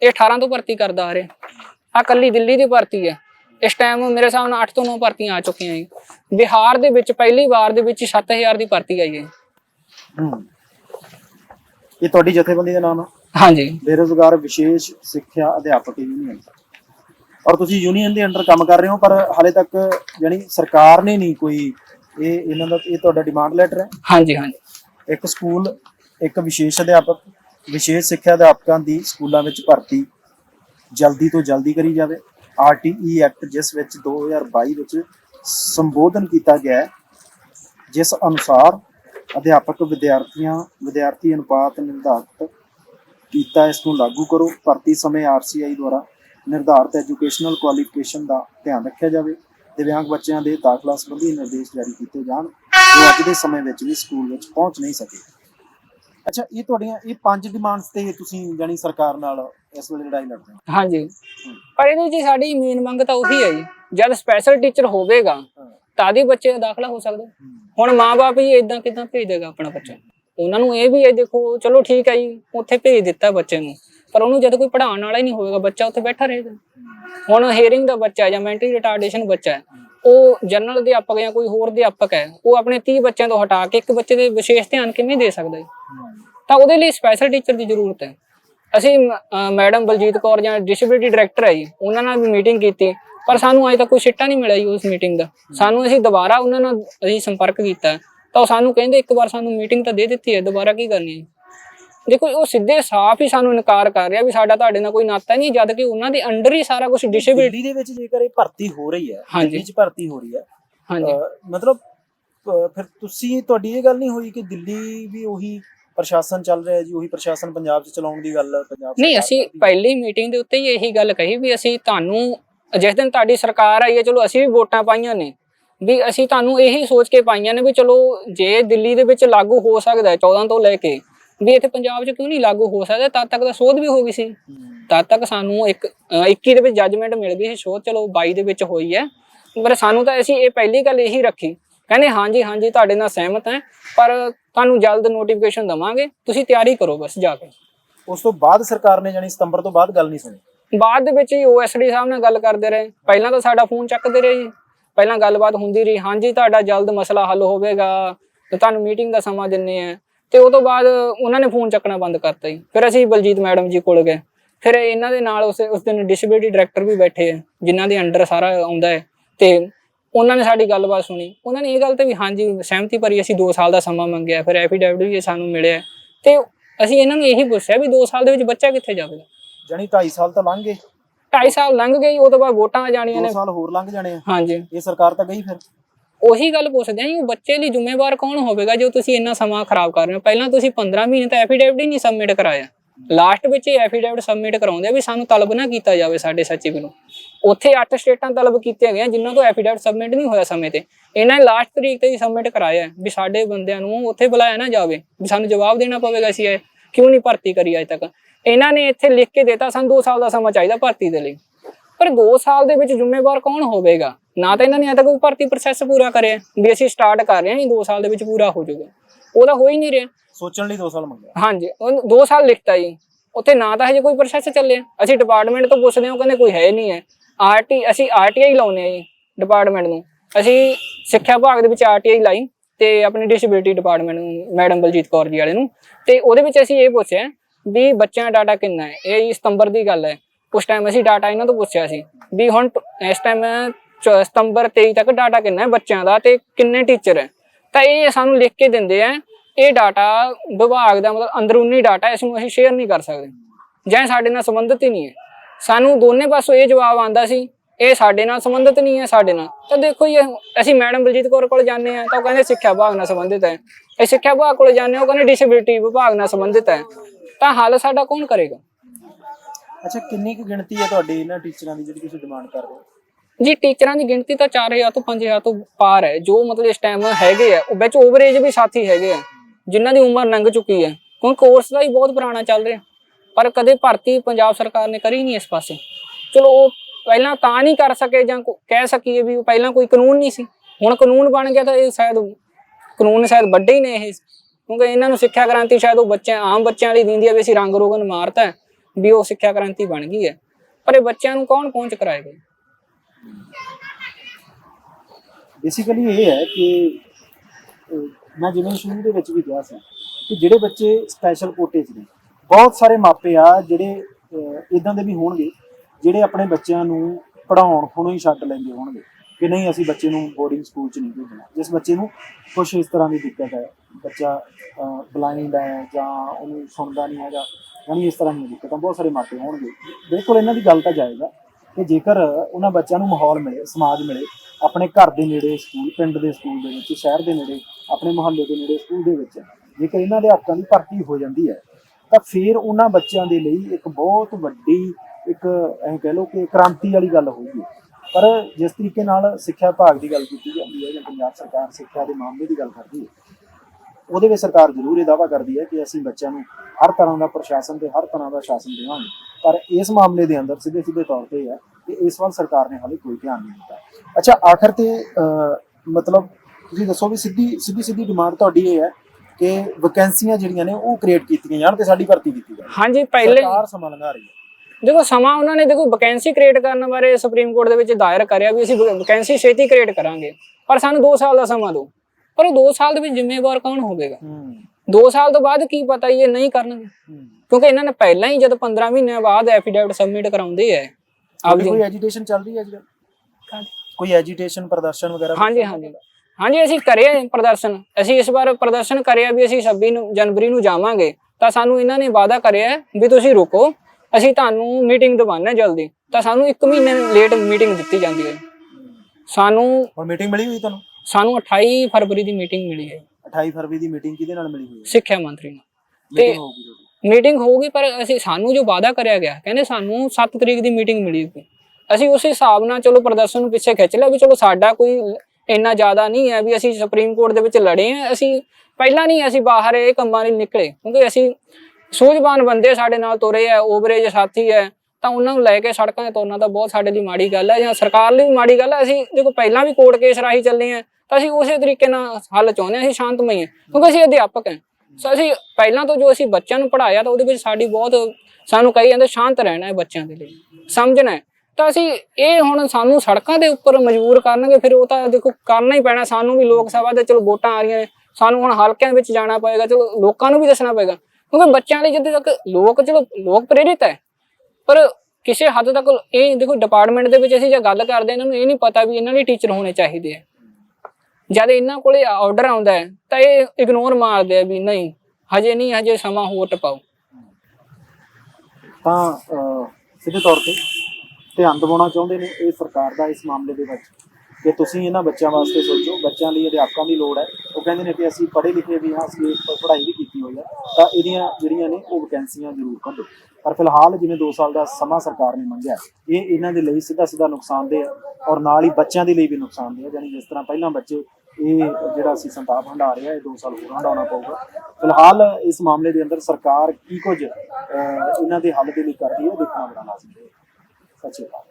ਇਹ 18 ਤੋਂ ਭਰਤੀ ਕਰਦਾ ਆ ਰਿਹਾ। ਆ ਕੱਲੀ ਦਿੱਲੀ ਦੀ ਭਰਤੀ ਹੈ ਇਸ ਟਾਈਮ ਮੇਰੇ ਹਿਸਾਬ ਨਾਲ 8 ਤੋਂ 9 ਭਰਤੀਆਂ ਆ ਚੁੱਕੀਆਂ ਜੀ। ਬਿਹਾਰ ਦੇ ਵਿੱਚ ਪਹਿਲੀ ਵਾਰ ਦੇ ਵਿੱਚ 7000 ਦੀ ਭਰਤੀ ਆਈ ਹੂੰ ਇਹ ਤੁਹਾਡੀ ਜਥੇਬੰਦੀ ਦਾ ਨਾਮ ਹੈ ਹਾਂਜੀ। ਬੇਰੋਜ਼ਗਾਰ ਵਿਸ਼ੇਸ਼ ਸਿੱਖਿਆ ਅਧਿਆਪਕ ਯੂਨੀਅਨ ਔਰ ਤੁਸੀਂ ਯੂਨੀਅਨ ਦੇ ਅੰਡਰ ਕੰਮ ਕਰ ਰਹੇ ਹੋ ਪਰ ਹਾਲੇ ਤੱਕ ਯਾਨੀ ਸਰਕਾਰ ਨੇ ਨਹੀਂ ਕੋਈ ਇਹ ਇਹਨਾਂ ਦਾ ਇਹ ਤੁਹਾਡਾ ਡਿਮਾਂਡ ਲੈਟਰ ਹੈ? ਹਾਂਜੀ ਹਾਂਜੀ। ਇੱਕ ਸਕੂਲ ਇੱਕ ਵਿਸ਼ੇਸ਼ ਅਧਿਆਪਕ ਵਿਸ਼ੇਸ਼ ਸਿੱਖਿਆ ਅਧਿਆਪਕਾਂ ਦੀ ਸਕੂਲਾਂ ਵਿੱਚ ਭਰਤੀ ਜਲਦੀ ਤੋਂ ਜਲਦੀ ਕਰੀ ਜਾਵੇ। ਆਰਟੀਈ ਐਕਟ ਜਿਸ ਵਿੱਚ 2022 ਵਿੱਚ ਸੰਬੋਧਨ ਕੀਤਾ ਗਿਆ ਹੈ ਜਿਸ ਅਨੁਸਾਰ ਅਧਿਆਪਕ ਵਿਦਿਆਰਥੀਆਂ ਵਿਦਿਆਰਥੀ ਅਨੁਪਾਤ ਨਿਰਧਾਰਤ ਕੀਤਾ ਇਸ ਨੂੰ ਲਾਗੂ ਕਰੋ। ਭਰਤੀ ਸਮੇਂ ਆਰਸੀਆਈ ਦੁਆਰਾ ਨਿਰਧਾਰਤ ਐਜੂਕੇਸ਼ਨਲ ਕੁਆਲੀਫਿਕੇਸ਼ਨ ਦਾ ਧਿਆਨ ਰੱਖਿਆ ਜਾਵੇ। ਦਿਵਿਆਂਗ ਬੱਚਿਆਂ ਦੇ ਦਾਖਲਾ ਸੰਬੰਧੀ ਨਿਰਦੇਸ਼ ਜਾਰੀ ਕੀਤੇ ਜਾਣ। ਜੋ ਅੱਜ ਦੇ ਸਮੇਂ ਵਿੱਚ ਵੀ ਸਕੂਲ ਵਿੱਚ ਪਹੁੰਚ ਨਹੀਂ ਸਕੇ। ਅੱਛਾ ਇਹ ਤੁਹਾਡੀਆਂ ਇਹ ਪੰਜ ਡਿਮਾਂਡਸ ਤੇ ਤੁਸੀਂ ਜਾਨੀ ਸਰਕਾਰ ਨਾਲ ਇਸ ਵੇਲੇ ਲੜਾਈ ਲੜਦੇ ਹੋ? ਹਾਂਜੀ। ਪਰ ਇਹਦੇ ਵਿੱਚ ਸਾਡੀ ਮੇਨ ਮੰਗ ਤਾਂ ਉਹੀ ਹੈ ਜੀ। ਜਦ ਸਪੈਸ਼ਲ ਟੀਚਰ ਹੋਵੇਗਾ ਤਾਂ ਹੀ ਬੱਚੇ ਦਾ ਦਾਖਲਾ ਹੋ ਸਕਦਾ। ਹੁਣ ਮਾਪੇ ਹੀ ਇਦਾਂ ਕਿਦਾਂ ਭੇਜ ਦੇਗਾ ਆਪਣਾ ਬੱਚਾ? ਉਹਨਾਂ ਨੂੰ ਇਹ ਵੀ ਹੈ ਦੇਖੋ, ਚਲੋ ਠੀਕ ਹੈ ਜੀ, ਉੱਥੇ ਭੇਜ ਦਿੱਤਾ ਬੱਚੇ ਨੂੰ। ਪਰ ਉਹਨੂੰ ਜਦ ਕੋਈ ਪੜ੍ਹਾਉਣ ਵਾਲਾ ਹੀ ਨਹੀਂ ਹੋਵੇਗਾ ਬੱਚਾ ਉੱਥੇ ਬੈਠਾ ਰਹੇਗਾ ਹੁਣ ਹੀਅਰਿੰਗ ਦਾ ਬੱਚਾ ਜਾਂ ਮੈਂਟਲੀ ਰਿਟਾਰਡੇਸ਼ਨ ਬੱਚਾ ਹੈ, ਉਹ ਜਨਰਲ ਅਧਿਆਪਕ ਜਾਂ ਕੋਈ ਹੋਰ ਅਧਿਆਪਕ ਹੈ, ਉਹ ਆਪਣੇ 30 ਬੱਚਿਆਂ ਤੋਂ ਹਟਾ ਕੇ ਇੱਕ ਬੱਚੇ ਦੇ ਵਿਸ਼ੇਸ਼ ਧਿਆਨ ਕਿਵੇਂ ਦੇ ਸਕਦਾ ਹੈ? ਤਾਂ ਉਹਦੇ ਲਈ ਸਪੈਸ਼ਲ ਟੀਚਰ ਦੀ ਜ਼ਰੂਰਤ ਹੈ। ਅਸੀਂ ਮੈਡਮ ਬਲਜੀਤ ਕੌਰ ਜਾਂ ਡਿਸੇਬਿਲਿਟੀ ਡਾਇਰੈਕਟਰ ਹੈ ਜੀ, ਉਹਨਾਂ ਨਾਲ ਵੀ ਮੀਟਿੰਗ ਕੀਤੀ, ਪਰ ਸਾਨੂੰ ਅਜੇ ਤੱਕ ਕੋਈ ਸਿੱਟਾ ਨਹੀਂ ਮਿਲਿਆ ਜੀ ਉਸ ਮੀਟਿੰਗ ਦਾ। ਸਾਨੂੰ ਅਸੀਂ ਦੁਬਾਰਾ ਉਹਨਾਂ ਨਾਲ ਅਸੀਂ ਸੰਪਰਕ ਕੀਤਾ। ਤਾਂ ਉਹ ਸਾਨੂੰ ਕਹਿੰਦੇ ਇੱਕ ਵਾਰ ਸਾਨੂੰ ਮੀਟਿੰਗ ਤਾਂ ਦੇ ਦਿੱਤੀ ਹੈ ਦੁਬਾਰਾ ਕੀ ਕਰਨੀ ਹੈ ਦੇਖੋ ਉਹ ਸਿੱਧੇ ਸਾਫ਼ ਹੀ ਸਾਨੂੰ ਇਨਕਾਰ ਕਰ ਰਿਹਾ ਵੀ ਸਾਡਾ ਤੁਹਾਡੇ ਨਾਲ ਕੋਈ ਨਾਤਾ ਨਹੀਂ ਜਦ ਕਿ ਉਹਨਾਂ ਦੇ ਅੰਡਰ ਹੀ ਸਾਰਾ ਕੁਝ ਡਿਸੇਬਿਲਿਟੀ ਦੇ ਵਿੱਚ ਜੇਕਰ ਇਹ ਭਰਤੀ ਹੋ ਰਹੀ ਹੈ ਹਾਂਜੀ। ਦਿੱਲੀ 'ਚ ਭਰਤੀ ਹੋ ਰਹੀ ਹੈ ਹਾਂਜੀ ਮਤਲਬ ਫਿਰ ਤੁਸੀਂ ਤੁਹਾਡੀ ਇਹ ਗੱਲ ਨਹੀਂ ਹੋਈ ਕਿ ਦਿੱਲੀ ਵੀ ਉਹੀ ਪ੍ਰਸ਼ਾਸਨ ਚੱਲ ਰਿਹਾ ਜੀ ਉਹੀ ਪ੍ਰਸ਼ਾਸਨ ਪੰਜਾਬ 'ਚ ਚਲਾਉਣ ਦੀ ਗੱਲ ਪੰਜਾਬ ਨਹੀਂ ਅਸੀਂ। ਪਹਿਲੀ ਮੀਟਿੰਗ ਦੇ ਉੱਤੇ ਹੀ ਇਹੀ ਗੱਲ ਕਹੀ ਵੀ ਅਸੀਂ ਤੁਹਾਨੂੰ ਜਿਸ ਦਿਨ ਤੁਹਾਡੀ ਸਰਕਾਰ ਆਈ ਹੈ ਚਲੋ ਅਸੀਂ ਵੀ ਵੋਟਾਂ ਪਾਈਆਂ ਨੇ ਵੀ ਅਸੀਂ ਤੁਹਾਨੂੰ ਇਹੀ ਸੋਚ ਕੇ ਪਾਈਆਂ ਨੇ ਵੀ ਚਲੋ ਜੇ ਦਿੱਲੀ ਦੇ ਵਿੱਚ ਲਾਗੂ ਹੋ ਸਕਦਾ ਹੈ 14 ਤੋਂ ਲੈ ਕੇ ਵੀ ਇੱਥੇ ਪੰਜਾਬ 'ਚ ਕਿਉਂ ਨਹੀਂ ਲਾਗੂ ਹੋ ਸਕਦਾ? ਤਦ ਤੱਕ ਤਾਂ ਸੋਧ ਵੀ ਹੋ ਗਈ ਸੀ। ਤਦ ਤੱਕ ਸਾਨੂੰ ਇੱਕ ਅ, 21 ਦੇ ਵਿੱਚ ਜੱਜਮੈਂਟ ਮਿਲ ਗਈ ਸੀ ਸੋਧ ਚਲੋ 22 ਦੇ ਵਿੱਚ ਹੋਈ ਹੈ। ਪਰ ਸਾਨੂੰ ਤਾਂ ਅਸੀਂ ਇਹ ਪਹਿਲੀ ਗੱਲ ਇਹੀ ਰੱਖੀ। ਕਹਿੰਦੇ ਹਾਂਜੀ ਹਾਂਜੀ ਤੁਹਾਡੇ ਨਾਲ ਸਹਿਮਤ ਹੈ ਪਰ ਤੁਹਾਨੂੰ ਜਲਦ ਨੋਟੀਫਿਕੇਸ਼ਨ ਦਵਾਂਗੇ। ਤੁਸੀਂ ਤਿਆਰੀ ਕਰੋ ਬਸ ਜਾ ਕੇ। ਉਸ ਤੋਂ ਬਾਅਦ ਸਰਕਾਰ ਨੇ ਜਾਨੀ ਸਤੰਬਰ ਤੋਂ ਬਾਅਦ ਗੱਲ ਨਹੀਂ ਸੁਣੀ। ਬਾਅਦ ਦੇ ਵਿੱਚ ਹੀ ਓਐਸਡੀ ਸਾਹਿਬ ਨਾਲ ਗੱਲ ਕਰਦੇ ਰਹੇ। ਪਹਿਲਾਂ ਤਾਂ ਸਾਡਾ ਫੋਨ ਚੱਕਦੇ ਰਹੇ ਜੀ। ਪਹਿਲਾਂ ਗੱਲਬਾਤ ਹੁੰਦੀ ਰਹੀ, ਹਾਂਜੀ ਤੁਹਾਡਾ ਜਲਦ ਮਸਲਾ ਹੱਲ ਹੋਵੇਗਾ, ਤੇ ਤੁਹਾਨੂੰ ਮੀਟਿੰਗ ਦਾ ਸਮਾਂ ਦਿੰਨੇ ਆ। ਤੇ ਉਹ ਤੋਂ ਬਾਅਦ ਉਹਨਾਂ ਨੇ ਫੋਨ ਚੱਕਣਾ ਬੰਦ ਕਰਤਾ ਜੀ। ਫਿਰ ਅਸੀਂ ਬਲਜੀਤ ਮੈਡਮ ਜੀ ਕੋਲ ਗਏ। ਫਿਰ ਇਹਨਾਂ ਦੇ ਨਾਲ ਉਸ ਉਸ ਦਿਨ ਡਿਸੇਬਿਲਿਟੀ ਡਾਇਰੈਕਟਰ ਵੀ ਬੈਠੇ ਆ, ਜਿਨ੍ਹਾਂ ਦੇ ਅੰਡਰ ਸਾਰਾ ਆਉਂਦਾ ਹੈ। ਤੇ ਉਹਨਾਂ ਨੇ ਸਾਡੀ ਗੱਲਬਾਤ ਸੁਣੀ। ਉਹਨਾਂ ਨੇ ਇਹ ਗੱਲ ਤੇ ਵੀ ਹਾਂਜੀ, ਸਹਿਮਤੀ ਭਰੀ, ਅਸੀਂ 2 ਸਾਲ ਦਾ ਸਮਾਂ ਮੰਗਿਆ, ਫਿਰ ਐਫੀਡੈਵਿਟ ਵੀ ਸਾਨੂੰ ਮਿਲਿਆ। ਤੇ ਅਸੀਂ ਇਹਨਾਂ ਨੂੰ ਇਹੀ ਪੁੱਛਿਆ ਵੀ 2 ਸਾਲ ਦੇ ਵਿੱਚ ਬੱਚਾ ਕਿੱਥੇ ਜਾਵੇਗਾ? ਜਾਨੀ 2.5 ਸਾਲ ਤਾਂ ਲੰਘ ਗਏ। 2.5 ਸਾਲ ਲੰਘ ਗਏ ਜੀ, ਉਹ ਤੋਂ ਬਾਅਦ ਵੋਟਾਂ ਆ ਜਾਣੀਆਂ 2 ਨੇ। ਸਾਲ ਹੋਰ ਲੰਘ ਜਾਣੇ ਆ। ਹਾਂਜੀ। ਇਹ ਸਰਕਾਰ ਤਾਂ ਗਈ ਫਿਰ। ਉਹੀ ਗੱਲ ਪੁੱਛਦੇ ਆਂ ਜੀ ਬੱਚੇ ਲਈ ਜ਼ਿੰਮੇਵਾਰ ਕੌਣ ਹੋਵੇਗਾ ਜੋ ਤੁਸੀਂ ਇੰਨਾ ਸਮਾਂ ਖਰਾਬ ਕਰ ਰਹੇ ਹੋ? ਪਹਿਲਾਂ ਤੁਸੀਂ 15 ਮਹੀਨੇ ਤਾਂ ਐਫੀਡੇਵਿਟ ਹੀ ਨਹੀਂ ਸਬਮਿਟ ਕਰਾਇਆ। ਲਾਸਟ ਵਿੱਚ ਇਹ ਐਫੀਡੇਵਿਟ ਸਬਮਿਟ ਕਰਾਉਂਦੇ ਆ ਵੀ ਸਾਨੂੰ ਤਲਬ ਨਾ ਕੀਤਾ ਜਾਵੇ ਸਾਡੇ ਸੱਚੀ ਨੂੰ। ਉੱਥੇ 8 ਸਟੇਟਾਂ ਤਲਬ ਕੀਤੀਆਂ ਗਈਆਂ ਜਿਨ੍ਹਾਂ ਤੋਂ ਐਫੀਡੇਵਿਟ ਸਬਮਿਟ ਨਹੀਂ ਹੋਇਆ ਸਮੇਂ ਤੇ। ਇਹਨਾਂ ਨੇ ਲਾਸਟ ਤਰੀਕ ਤੇ ਹੀ ਸਬਮਿਟ ਕਰਾਇਆ ਹੈ ਵੀ ਸਾਡੇ ਬੰਦਿਆਂ ਨੂੰ ਉੱਥੇ ਬੁਲਾਇਆ ਨਾ ਜਾਵੇ ਵੀ ਸਾਨੂੰ ਜਵਾਬ ਦੇਣਾ ਪਵੇਗਾ ਸੀ ਇਹ। ਕਿਉਂ ਨਹੀਂ ਭਰਤੀ ਕਰੀ ਅਜੇ ਤੱਕ? ਇਹਨਾਂ ਨੇ ਇੱਥੇ ਲਿਖ ਕੇ ਦਿੱਤਾ ਸਾਨੂੰ 2 ਸਾਲ ਦਾ ਸਮਾਂ ਚਾਹੀਦਾ ਭਰਤੀ ਦੇ ਲਈ। ਪਰ 2 ਸਾਲ ਦੇ ਵਿੱਚ ਜ਼ਿੰਮੇਵਾਰ ਕੌਣ ਹੋਵੇਗਾ? ਨਾ ਤਾਂ ਇਹਨਾਂ ਨੇ ਅਜੇ ਤੱਕ ਕੋਈ ਭਰਤੀ ਪ੍ਰੋਸੈਸ ਪੂਰਾ ਕਰਿਆ। ਵੀ ਅਸੀਂ ਸਟਾਰਟ ਕਰ ਰਹੇ ਹਾਂ 2 ਸਾਲ ਦੇ ਵਿੱਚ ਪੂਰਾ ਹੋ ਜਾਊਗਾ। ਉਹਦਾ ਹੋ ਹੀ ਨਹੀਂ ਰਿਹਾ। ਸੋਚਣ ਲਈ 2 ਸਾਲ ਮੰਗਿਆ। ਹਾਂਜੀ ਉਹ 2 ਸਾਲ ਲਿਖਤਾ ਜੀ। ਉੱਥੇ ਨਾ ਤਾਂ ਹਜੇ ਕੋਈ ਪ੍ਰੋਸੈਸ ਚੱਲਿਆ। ਅਸੀਂ ਡਿਪਾਰਟਮੈਂਟ ਤੋਂ ਪੁੱਛਦੇ ਹਾਂ ਕਹਿੰਦੇ ਕੋਈ ਹੈ ਨਹੀਂ ਹੈ। ਆਰਟੀ ਅਸੀਂ ਆਰਟੀਆਈ ਲਾਉਨੇ ਆ ਜੀ ਡਿਪਾਰਟਮੈਂਟ ਨੂੰ। ਅਸੀਂ ਸਿੱਖਿਆ ਵਿਭਾਗ ਦੇ ਵਿੱਚ ਆਰਟੀਆਈ ਲਾਈ ਤੇ ਆਪਣੀ ਡਿਸੇਬਿਲਿਟੀ ਡਿਪਾਰਟਮੈਂਟ ਨੂੰ ਮੈਡਮ ਬਲਜੀਤ ਕੌਰ ਜੀ ਵਾਲੇ ਨੂੰ। ਤੇ ਉਹਦੇ ਵਿੱਚ ਅਸੀਂ ਇਹ ਪੁੱਛਿਆ ਵੀ ਬੱਚਿਆਂ ਦਾ ਡਾਟਾ ਕਿੰਨਾ ਹੈ? ਇਹ ਸਤੰਬਰ ਦੀ ਗੱਲ ਹੈ। ਉਸ ਟਾਈਮ ਅਸੀਂ ਡਾਟਾ ਇਹਨਾਂ ਤੋਂ ਪੁੱਛਿਆ ਸੀ ਵੀ ਹੁਣ ਇਸ ਟਾਈਮ ਸਤੰਬਰ 23 ਤੱਕ ਡਾਟਾ ਕਿੰਨਾ ਹੈ ਬੱਚਿਆਂ ਦਾ ਤੇ ਕਿੰਨੇ ਟੀਚਰ ਹੈ? ਤਾਂ ਇਹ ਸਾਨੂੰ ਲਿਖ ਕੇ ਦਿੰਦੇ ਆ, ਇਹ ਡਾਟਾ ਵਿਭਾਗ ਦਾ ਮਤਲਬ ਅੰਦਰੂਨੀ ਡਾਟਾ ਇਸ ਨੂੰ ਅਸੀਂ ਸ਼ੇਅਰ ਨਹੀਂ ਕਰ ਸਕਦੇ। ਜਾਂ ਸਾਡੇ ਨਾਲ ਸੰਬੰਧਿਤ ਹੀ ਨਹੀਂ ਹੈ। ਸਾਨੂੰ ਦੋਨੇ ਪਾਸੋਂ ਇਹ ਜਵਾਬ ਆਂਦਾ ਸੀ, ਇਹ ਸਾਡੇ ਨਾਲ ਸੰਬੰਧਿਤ ਨਹੀਂ ਹੈ, ਸਾਡੇ ਨਾਲ। ਤਾਂ ਦੇਖੋ ਜੀ ਇਹ- ਅਸੀਂ ਮੈਡਮ ਬਲਜੀਤ ਕੌਰ ਕੋਲ ਜਾਂਦੇ ਆ ਤਾਂ ਉਹ ਕਹਿੰਦੇ ਸਿੱਖਿਆ ਵਿਭਾਗ ਨਾਲ ਸੰਬੰਧਿਤ ਹੈ। ਇਹ ਸਿੱਖਿਆ ਵਿਭਾਗ ਕੋਲ ਜਾਂਦੇ ਹਾਂ, ਉਹ ਕਹਿੰਦੇ ਡਿਸੇਬਿਲਿਟੀ ਵਿਭਾਗ ਨਾਲ ਸੰਬੰਧਿਤ ਹੈ। ਤਾਂ ਹੱਲ ਸਾਡਾ ਕੌਣ ਕਰੇਗਾ? ਅੱਛਾ ਕਿੰਨੀ ਕੁ ਗਿਣਤੀ ਹੈ ਤੁਹਾਡੀ ਇਹਨਾਂ ਟੀਚਰਾਂ ਦੀ ਜਿਹੜੀ ਤੁਸੀਂ ਡਿਮਾਂਡ ਕਰ ਰਹੇ ਹੋ? ਜੀ ਟੀਚਰਾਂ ਦੀ ਗਿਣਤੀ ਤਾਂ 4000 ਤੋਂ 5000 ਤੋਂ ਪਾਰ ਹੈ। ਜੋ ਮਤਲਬ ਇਸ ਟਾਈਮ ਹੈਗੇ ਆ ਉਹ ਵਿੱਚ ਓਵਰੇਜ ਵੀ ਸਾਥੀ ਹੈਗੇ ਆ ਜਿਨ੍ਹਾਂ ਦੀ ਉਮਰ ਲੰਘ ਚੁੱਕੀ ਹੈ। ਕਿਉਂਕਿ ਕੋਰਸ ਦਾ ਹੀ ਬਹੁਤ ਪੁਰਾਣਾ ਚੱਲ ਰਿਹਾ ਪਰ ਕਦੇ ਭਰਤੀ ਪੰਜਾਬ ਸਰਕਾਰ ਨੇ ਕਰੀ ਨਹੀਂ ਇਸ ਪਾਸੇ। ਚਲੋ ਉਹ ਪਹਿਲਾਂ ਤਾਂ ਨਹੀਂ ਕਰ ਸਕੇ ਜਾਂ ਕਹਿ ਸਕੀਏ ਵੀ ਪਹਿਲਾਂ ਕੋਈ ਕਾਨੂੰਨ ਨਹੀਂ ਸੀ। ਹੁਣ ਕਾਨੂੰਨ ਬਣ ਗਿਆ ਤਾਂ ਇਹ ਸ਼ਾਇਦ ਕਾਨੂੰਨ ਸ਼ਾਇਦ ਵੱਡੇ ਹੀ ਨੇ ਇਹ। ਕਿਉਂਕਿ ਇਹਨਾਂ ਨੂੰ ਸਿੱਖਿਆ ਕ੍ਰਾਂਤੀ ਸ਼ਾਇਦ ਉਹ ਬੱਚਿਆਂ ਆਮ ਬੱਚਿਆਂ ਲਈ ਦਿੰਦੀ ਹੈ ਵੀ ਅਸੀਂ ਰੰਗ ਰੋਗਨ ਮਾਰਤਾ ਹੈ, ਵੀ ਉਹ ਸਿੱਖਿਆ ਕ੍ਰਾਂਤੀ ਬਣ ਗਈ ਹੈ। ਪਰ ਇਹ ਬੱਚਿਆਂ ਨੂੰ ਕੌਣ ਪਹੁੰਚ ਕਰਾਏਗਾ ਬੇਸਿਕਲੀ ਇਹ ਹੈ ਕਿ ਮੈਂ ਜਿਵੇਂ ਸ਼ੁਰੂ ਦੇ ਵਿੱਚ ਵੀ ਕਿਹਾ ਸੀ ਕਿ ਜਿਹੜੇ ਬੱਚੇ ਸਪੈਸ਼ਲ ਕੋਟੇ 'ਚ ਨੇ ਬਹੁਤ ਸਾਰੇ ਮਾਪੇ ਆ ਜਿਹੜੇ ਇਦਾਂ ਦੇ ਵੀ ਹੋਣਗੇ ਜਿਹੜੇ ਆਪਣੇ ਬੱਚਿਆਂ ਨੂੰ ਪੜਾਉਣ ਖੁਣੋਂ ਹੀ ਛੱਡ ਲੈਂਦੇ ਹੋਣਗੇ। ਕਿ ਨਹੀਂ, ਅਸੀਂ ਬੱਚੇ ਨੂੰ ਬੋਰਡਿੰਗ ਸਕੂਲ 'ਚ ਨਹੀਂ ਭੇਜਣਾ। ਜਿਸ ਬੱਚੇ ਨੂੰ ਕੁਛ ਇਸ ਤਰ੍ਹਾਂ ਦੀ ਦਿੱਕਤ ਹੈ, ਬੱਚਾ ਬਲਾਈਂਡ ਹੈ ਜਾਂ ਉਹਨੂੰ ਸੁਣਦਾ ਨਹੀਂ ਹੈਗਾ, ਯਾਨੀ ਇਸ ਤਰ੍ਹਾਂ ਦੀਆਂ ਦਿੱਕਤਾਂ ਬਹੁਤ ਸਾਰੇ ਮਾਪੇ ਹੋਣਗੇ। ਬਿਲਕੁਲ ਇਹਨਾਂ ਦੀ ਗੱਲ ਤਾਂ ਜਾਏਗਾ ਕਿ ਜੇਕਰ ਉਹਨਾਂ ਬੱਚਿਆਂ ਨੂੰ ਮਾਹੌਲ ਮਿਲੇ, ਸਮਾਜ ਮਿਲੇ, ਆਪਣੇ ਘਰ ਦੇ ਨੇੜੇ ਸਕੂਲ ਪਿੰਡ ਦੇ ਸਕੂਲ ਦੇ ਵਿੱਚ, ਸ਼ਹਿਰ ਦੇ ਨੇੜੇ, ਆਪਣੇ ਮੁਹੱਲੇ ਦੇ ਨੇੜੇ ਸਕੂਲ ਦੇ ਵਿੱਚ ਜੇਕਰ ਇਹਨਾਂ ਦੇ ਹੱਕਾਂ ਦੀ ਭਰਤੀ ਹੋ ਜਾਂਦੀ ਹੈ, ਤਾਂ ਫਿਰ ਉਹਨਾਂ ਬੱਚਿਆਂ ਦੇ ਲਈ ਇੱਕ ਬਹੁਤ ਵੱਡੀ, ਇੱਕ ਐਂ ਕਹਿ ਲਓ ਕਿ ਕ੍ਰਾਂਤੀ ਵਾਲੀ ਗੱਲ ਹੋਊਗੀ। ਪਰ ਜਿਸ ਤਰੀਕੇ ਨਾਲ ਸਿੱਖਿਆ ਵਿਭਾਗ ਦੀ ਗੱਲ ਕੀਤੀ ਜਾਂਦੀ ਹੈ ਜਾਂ ਪੰਜਾਬ ਸਰਕਾਰ ਸਿੱਖਿਆ ਦੇ ਮਾਮਲੇ ਦੀ ਗੱਲ ਕਰਦੀ ਹੈ ਉਹਦੇ ਵਿੱਚ ਸਰਕਾਰ ਜ਼ਰੂਰ ਇਹ ਦਾਅਵਾ ਕਰਦੀ ਹੈ ਕਿ ਅਸੀਂ ਬੱਚਿਆਂ ਨੂੰ ਹਰ ਤਰ੍ਹਾਂ ਦਾ ਪ੍ਰਸ਼ਾਸਨ ਤੇ ਹਰ ਤਰ੍ਹਾਂ ਦਾ ਸ਼ਾਸਨ ਦੇਵਾਂਗੇ। ਪਰ ਇਸ ਮਾਮਲੇ ਦੇ ਅੰਦਰ ਸਿੱਧੇ ਸਿੱਧੇ ਤੌਰ ਤੇ ਹੈ ਕਿ ਇਸ ਵੱਲ ਸਰਕਾਰ ਨੇ ਹਾਲੇ ਕੋਈ ਧਿਆਨ ਨਹੀਂ ਦਿੱਤਾ। ਅੱਛਾ ਆਖਰ ਤੇ ਮਤਲਬ ਤੁਸੀਂ ਦੱਸੋ ਵੀ ਸਿੱਧੀ ਸਿੱਧੀ ਸਿੱਧੀ ਡਿਮਾਂਡ ਤੁਹਾਡੀ ਇਹ ਹੈ ਕਿ ਵੈਕੈਂਸੀਆਂ ਜਿਹੜੀਆਂ ਨੇ ਉਹ ਕ੍ਰੀਏਟ ਕੀਤੀਆਂ ਜਾਣ ਤੇ ਸਾਡੀ ਭਰਤੀ ਕੀਤੀ ਜਾਵੇ। ਹਾਂਜੀ ਪਹਿਲੇ ਸਰਕਾਰ ਸਮਾਂ ਲੰਘਾ ਰਹੀ ਹੈ। ਦੇਖੋ ਸਮਾਂ ਉਹਨਾਂ ਨੇ ਦੇਖੋ ਵੈਕੈਂਸੀ ਕ੍ਰੀਏਟ ਕਰਨ ਬਾਰੇ ਸੁਪਰੀਮ ਕੋਰਟ ਦੇ ਵਿੱਚ ਦਾਇਰ ਕਰਿਆ ਵੀ ਅਸੀਂ ਵੈਕੈਂਸੀ ਛੇਤੀ ਕ੍ਰੀਏਟ ਕਰਾਂਗੇ। ਪਰ ਸਾਨੂੰ 2 ਸਾਲ ਦਾ ਸਮਾਂ ਦਿਓ। ਪਰ ਉਹ 2 ਸਾਲ ਦੇ ਵਿੱਚ ਜ਼ਿੰਮੇਵਾਰ ਕੌਣ ਹੋਵੇਗਾ? ਹੂੰ। 2 ਸਾਲ ਤੋਂ ਬਾਅਦ ਕੀ ਪਤਾ ਇਹ ਨਹੀਂ ਕਰਨਗੇ। ਕਿਉਂਕਿ ਇਹਨਾਂ ਨੇ ਪਹਿਲਾਂ ਹੀ ਜਦ 15 ਮਹੀਨਿਆਂ ਬਾਅਦ ਐਫੀਡੇਵਿਟ ਸਬਮਿਟ ਕਰਾਉਂਦੇ ਆ ਆਪਦੀ ਕੋਈ ਐਜੀਟੇਸ਼ਨ ਚੱਲ ਰਹੀ ਹੈ ਅੱਜ ਕੱਲ੍ਹ? ਕੋਈ ਐਜੀਟੇਸ਼ਨ ਪ੍ਰਦਰਸ਼ਨ ਵਗੈਰਾ ਹਾਂਜੀ ਹਾਂਜੀ। ਹਾਂਜੀ ਅਸੀਂ ਕਰਿਆ ਪ੍ਰਦਰਸ਼ਨ। ਅਸੀਂ ਇਸ ਵਾਰ ਪ੍ਰਦਰਸ਼ਨ ਕਰਿਆ ਵੀ ਅਸੀਂ 26 ਨੂੰ ਜਨਵਰੀ ਨੂੰ ਜਾਵਾਂਗੇ। ਤਾਂ ਸਾਨੂੰ ਇਹਨਾਂ ਨੇ ਵਾਅਦਾ ਕਰਿਆ ਵੀ ਤੁਸੀਂ ਰੁਕੋ। ਅਸੀਂ ਤੁਹਾਨੂੰ ਮੀਟਿੰਗ ਦਵਾਨਾ ਜਲਦੀ। ਤਾਂ ਸਾਨੂੰ 1 ਮਹੀਨੇ ਲੇਟ ਮੀਟਿੰਗ ਦਿੱਤੀ ਜਾਂਦੀ ਹੈ। ਸਾਨੂੰ ਹੁਣ ਮੀਟਿੰਗ ਮਿਲੀ ਹੋਈ ਤੁਹਾਨੂੰ? ਸਾਨੂੰ 28 ਫਰਵਰੀ ਦੀ ਮੀਟਿੰਗ ਮਿਲੀ ਹੈ। 28 ਫਰਵਰੀ ਦੀ ਮੀਟਿੰਗ ਕਿਹਦੇ ਨਾਲ ਮਿਲੀ ਹੋਈ ਹੈ? ਸਿੱਖਿਆ ਮੰਤਰੀ ਨਾਲ। ਮੀਟਿੰਗ ਹੋਊਗੀ ਤੁਹਾਡੀ। ਮੀਟਿੰਗ ਹੋਊਗੀ ਪਰ ਅਸੀਂ ਸਾਨੂੰ ਜੋ ਵਾਅਦਾ ਕਰਿਆ ਗਿਆ ਕਹਿੰਦੇ ਸਾਨੂੰ 7 ਤਰੀਕ ਦੀ ਮੀਟਿੰਗ ਮਿਲੀ ਸੀ ਅਸੀਂ ਉਸ ਹਿਸਾਬ ਨਾਲ ਚਲੋ ਪ੍ਰਦਰਸ਼ਨ ਨੂੰ ਪਿੱਛੇ ਖਿੱਚ ਲਿਆ ਵੀ ਚਲੋ ਸਾਡਾ ਕੋਈ ਇੰਨਾ ਜ਼ਿਆਦਾ ਨਹੀਂ ਹੈ ਵੀ ਅਸੀਂ ਸੁਪਰੀਮ ਕੋਰਟ ਦੇ ਵਿੱਚ ਲੜੇ ਆ ਅਸੀਂ ਪਹਿਲਾਂ ਨਹੀਂ ਅਸੀਂ ਬਾਹਰ ਇਹ ਕੰਮਾਂ ਲਈ ਨਿਕਲੇ ਕਿਉਂਕਿ ਅਸੀਂ ਸੂਝਵਾਨ ਬੰਦੇ ਸਾਡੇ ਨਾਲ ਤੁਰੇ ਆ, ਓਵਰੇਜ ਸਾਥੀ ਹੈ ਤਾਂ ਉਹਨਾਂ ਨੂੰ ਲੈ ਕੇ ਸੜਕਾਂ ਤੇ ਤੁਰਨਾ ਤਾਂ ਬਹੁਤ ਸਾਡੇ ਲਈ ਮਾੜੀ ਗੱਲ ਹੈ ਜਾਂ ਸਰਕਾਰ ਲਈ ਵੀ ਮਾੜੀ ਗੱਲ ਹੈ ਅਸੀਂ ਦੇਖੋ, ਪਹਿਲਾਂ ਵੀ ਕੋਰਟ ਕੇਸ ਰਾਹੀਂ ਚੱਲੇ ਆ, ਤਾਂ ਅਸੀਂ ਉਸੇ ਤਰੀਕੇ ਨਾਲ ਹੱਲ ਚਾਹੁੰਦੇ ਹਾਂ, ਅਸੀਂ ਸ਼ਾਂਤਮਈ ਹਾਂ, ਕਿਉਂਕਿ ਅਸੀਂ ਅਧਿਆਪਕ ਹਾਂ। ਸੋ, ਅਸੀਂ ਪਹਿਲਾਂ ਤੋਂ ਜੋ ਅਸੀਂ ਬੱਚਿਆਂ ਨੂੰ ਪੜ੍ਹਾਇਆ, ਤਾਂ ਉਹਦੇ ਵਿੱਚ ਸਾਡੀ ਬਹੁਤ ਸਾਨੂੰ ਕਹੀ ਜਾਂਦੇ, ਸ਼ਾਂਤ ਰਹਿਣਾ ਹੈ ਬੱਚਿਆਂ ਦੇ ਲਈ, ਸਮਝਣਾ ਹੈ। ਤਾਂ ਅਸੀਂ ਇਹ ਹੁਣ ਸਾਨੂੰ ਸੜਕਾਂ ਦੇ ਉੱਪਰ ਮਜਬੂਰ ਕਰਨਗੇ, ਫਿਰ ਉਹ ਤਾਂ ਦੇਖੋ, ਕਰਨਾ ਹੀ ਪੈਣਾ। ਸਾਨੂੰ ਵੀ ਲੋਕ ਸਭਾ ਦੇ, ਚਲੋ ਵੋਟਾਂ ਆ ਰਹੀਆਂ ਸਾਨੂੰ ਹੁਣ ਹਲਕਿਆਂ ਵਿੱਚ ਜਾਣਾ ਪਏਗਾ, ਚਲੋ ਲੋਕਾਂ ਨੂੰ ਵੀ ਦੱਸਣਾ ਪਏਗਾ। ਕਿਉਂਕਿ ਬੱਚਿਆਂ ਲਈ ਜਦੋਂ ਤੱਕ ਲੋਕ ਚਲੋ, ਲੋਕ ਪ੍ਰੇਰਿਤ ਹੈ, ਪਰ ਕਿਸੇ ਹੱਦ ਤੱਕ ਇਹ ਦੇਖੋ ਡਿਪਾਰਟਮੈਂਟ ਦੇ ਵਿੱਚ ਅਸੀਂ ਜੇ ਗੱਲ ਕਰਦੇ, ਇਹਨਾਂ ਨੂੰ ਇਹ ਨਹੀਂ ਪਤਾ ਵੀ ਇਹਨਾਂ ਲਈ ਟੀਚਰ ਹੋਣੇ ਚਾਹੀਦੇ ਆ। ਜਦ ਇਹਨਾਂ ਕੋਲੇ ਆਰਡਰ ਆਉਂਦਾ ਹੈ, ਤਾਂ ਇਹ ਇਗਨੋਰ ਮਾਰਦੇ ਆ ਵੀ ਨਹੀਂ, ਹਜੇ ਨਹੀਂ, ਹਜੇ ਸਮਾਂ ਹੋਰ ਟਪਾਓ। ਤਾਂ ਸਿੱਧੇ ਤੌਰ ਤੇ ਧਿਆਨ ਦਿਵਾਉਣਾ ਚਾਹੁੰਦੇ ਨੇ ਇਹ ਸਰਕਾਰ ਦਾ ਇਸ ਮਾਮਲੇ ਦੇ ਵਿੱਚ? ਕਿ ਤੁਸੀਂ ਇਹਨਾਂ ਬੱਚਿਆਂ ਵਾਸਤੇ ਸੋਚੋ, ਬੱਚਿਆਂ ਲਈ ਅਧਿਆਪਕਾਂ ਦੀ ਲੋੜ ਹੈ। ਉਹ ਕਹਿੰਦੇ ਨੇ ਕਿ ਅਸੀਂ ਪੜ੍ਹੇ ਲਿਖੇ ਵੀ ਹਾਂ, ਅਸੀਂ ਪੜ੍ਹਾਈ ਵੀ ਕੀਤੀ ਹੋਈ ਹੈ। ਤਾਂ ਇਹਦੀਆਂ ਜਿਹੜੀਆਂ ਨੇ ਉਹ ਵੈਕੈਂਸੀਆਂ ਜ਼ਰੂਰ ਕੱਢੋ। ਪਰ ਫਿਲਹਾਲ ਜਿਵੇਂ 2 ਸਾਲ ਦਾ ਸਮਾਂ ਸਰਕਾਰ ਨੇ ਮੰਗਿਆ, ਇਹ ਇਹਨਾਂ ਦੇ ਲਈ ਸਿੱਧਾ ਸਿੱਧਾ ਨੁਕਸਾਨਦੇਹ ਆ ਔਰ ਨਾਲ ਹੀ ਬੱਚਿਆਂ ਦੇ ਲਈ ਵੀ ਨੁਕਸਾਨਦੇਹ ਆ ਯਾਨੀ ਜਿਸ ਤਰ੍ਹਾਂ ਪਹਿਲਾਂ ਬੱਚੇ, ਇਹ ਜਿਹੜਾ ਅਸੀਂ ਸੰਤਾਪ ਹੰਢਾ ਰਿਹਾ, ਇਹ 2 ਸਾਲ ਹੋਰ ਹੰਢਾਉਣਾ ਪਊਗਾ। ਫਿਲਹਾਲ ਇਸ ਮਾਮਲੇ ਦੇ ਅੰਦਰ ਸਰਕਾਰ ਕੀ ਕੁਝ ਇਹਨਾਂ ਦੇ ਹੱਲ ਦੇ ਲਈ ਕਰਦੀ ਹੈ, ਦੇਖਣਾ ਬੜਾ ਲਾਜ਼ਮੀ ਹੈ। ਸੱਚੀ ਗੱਲ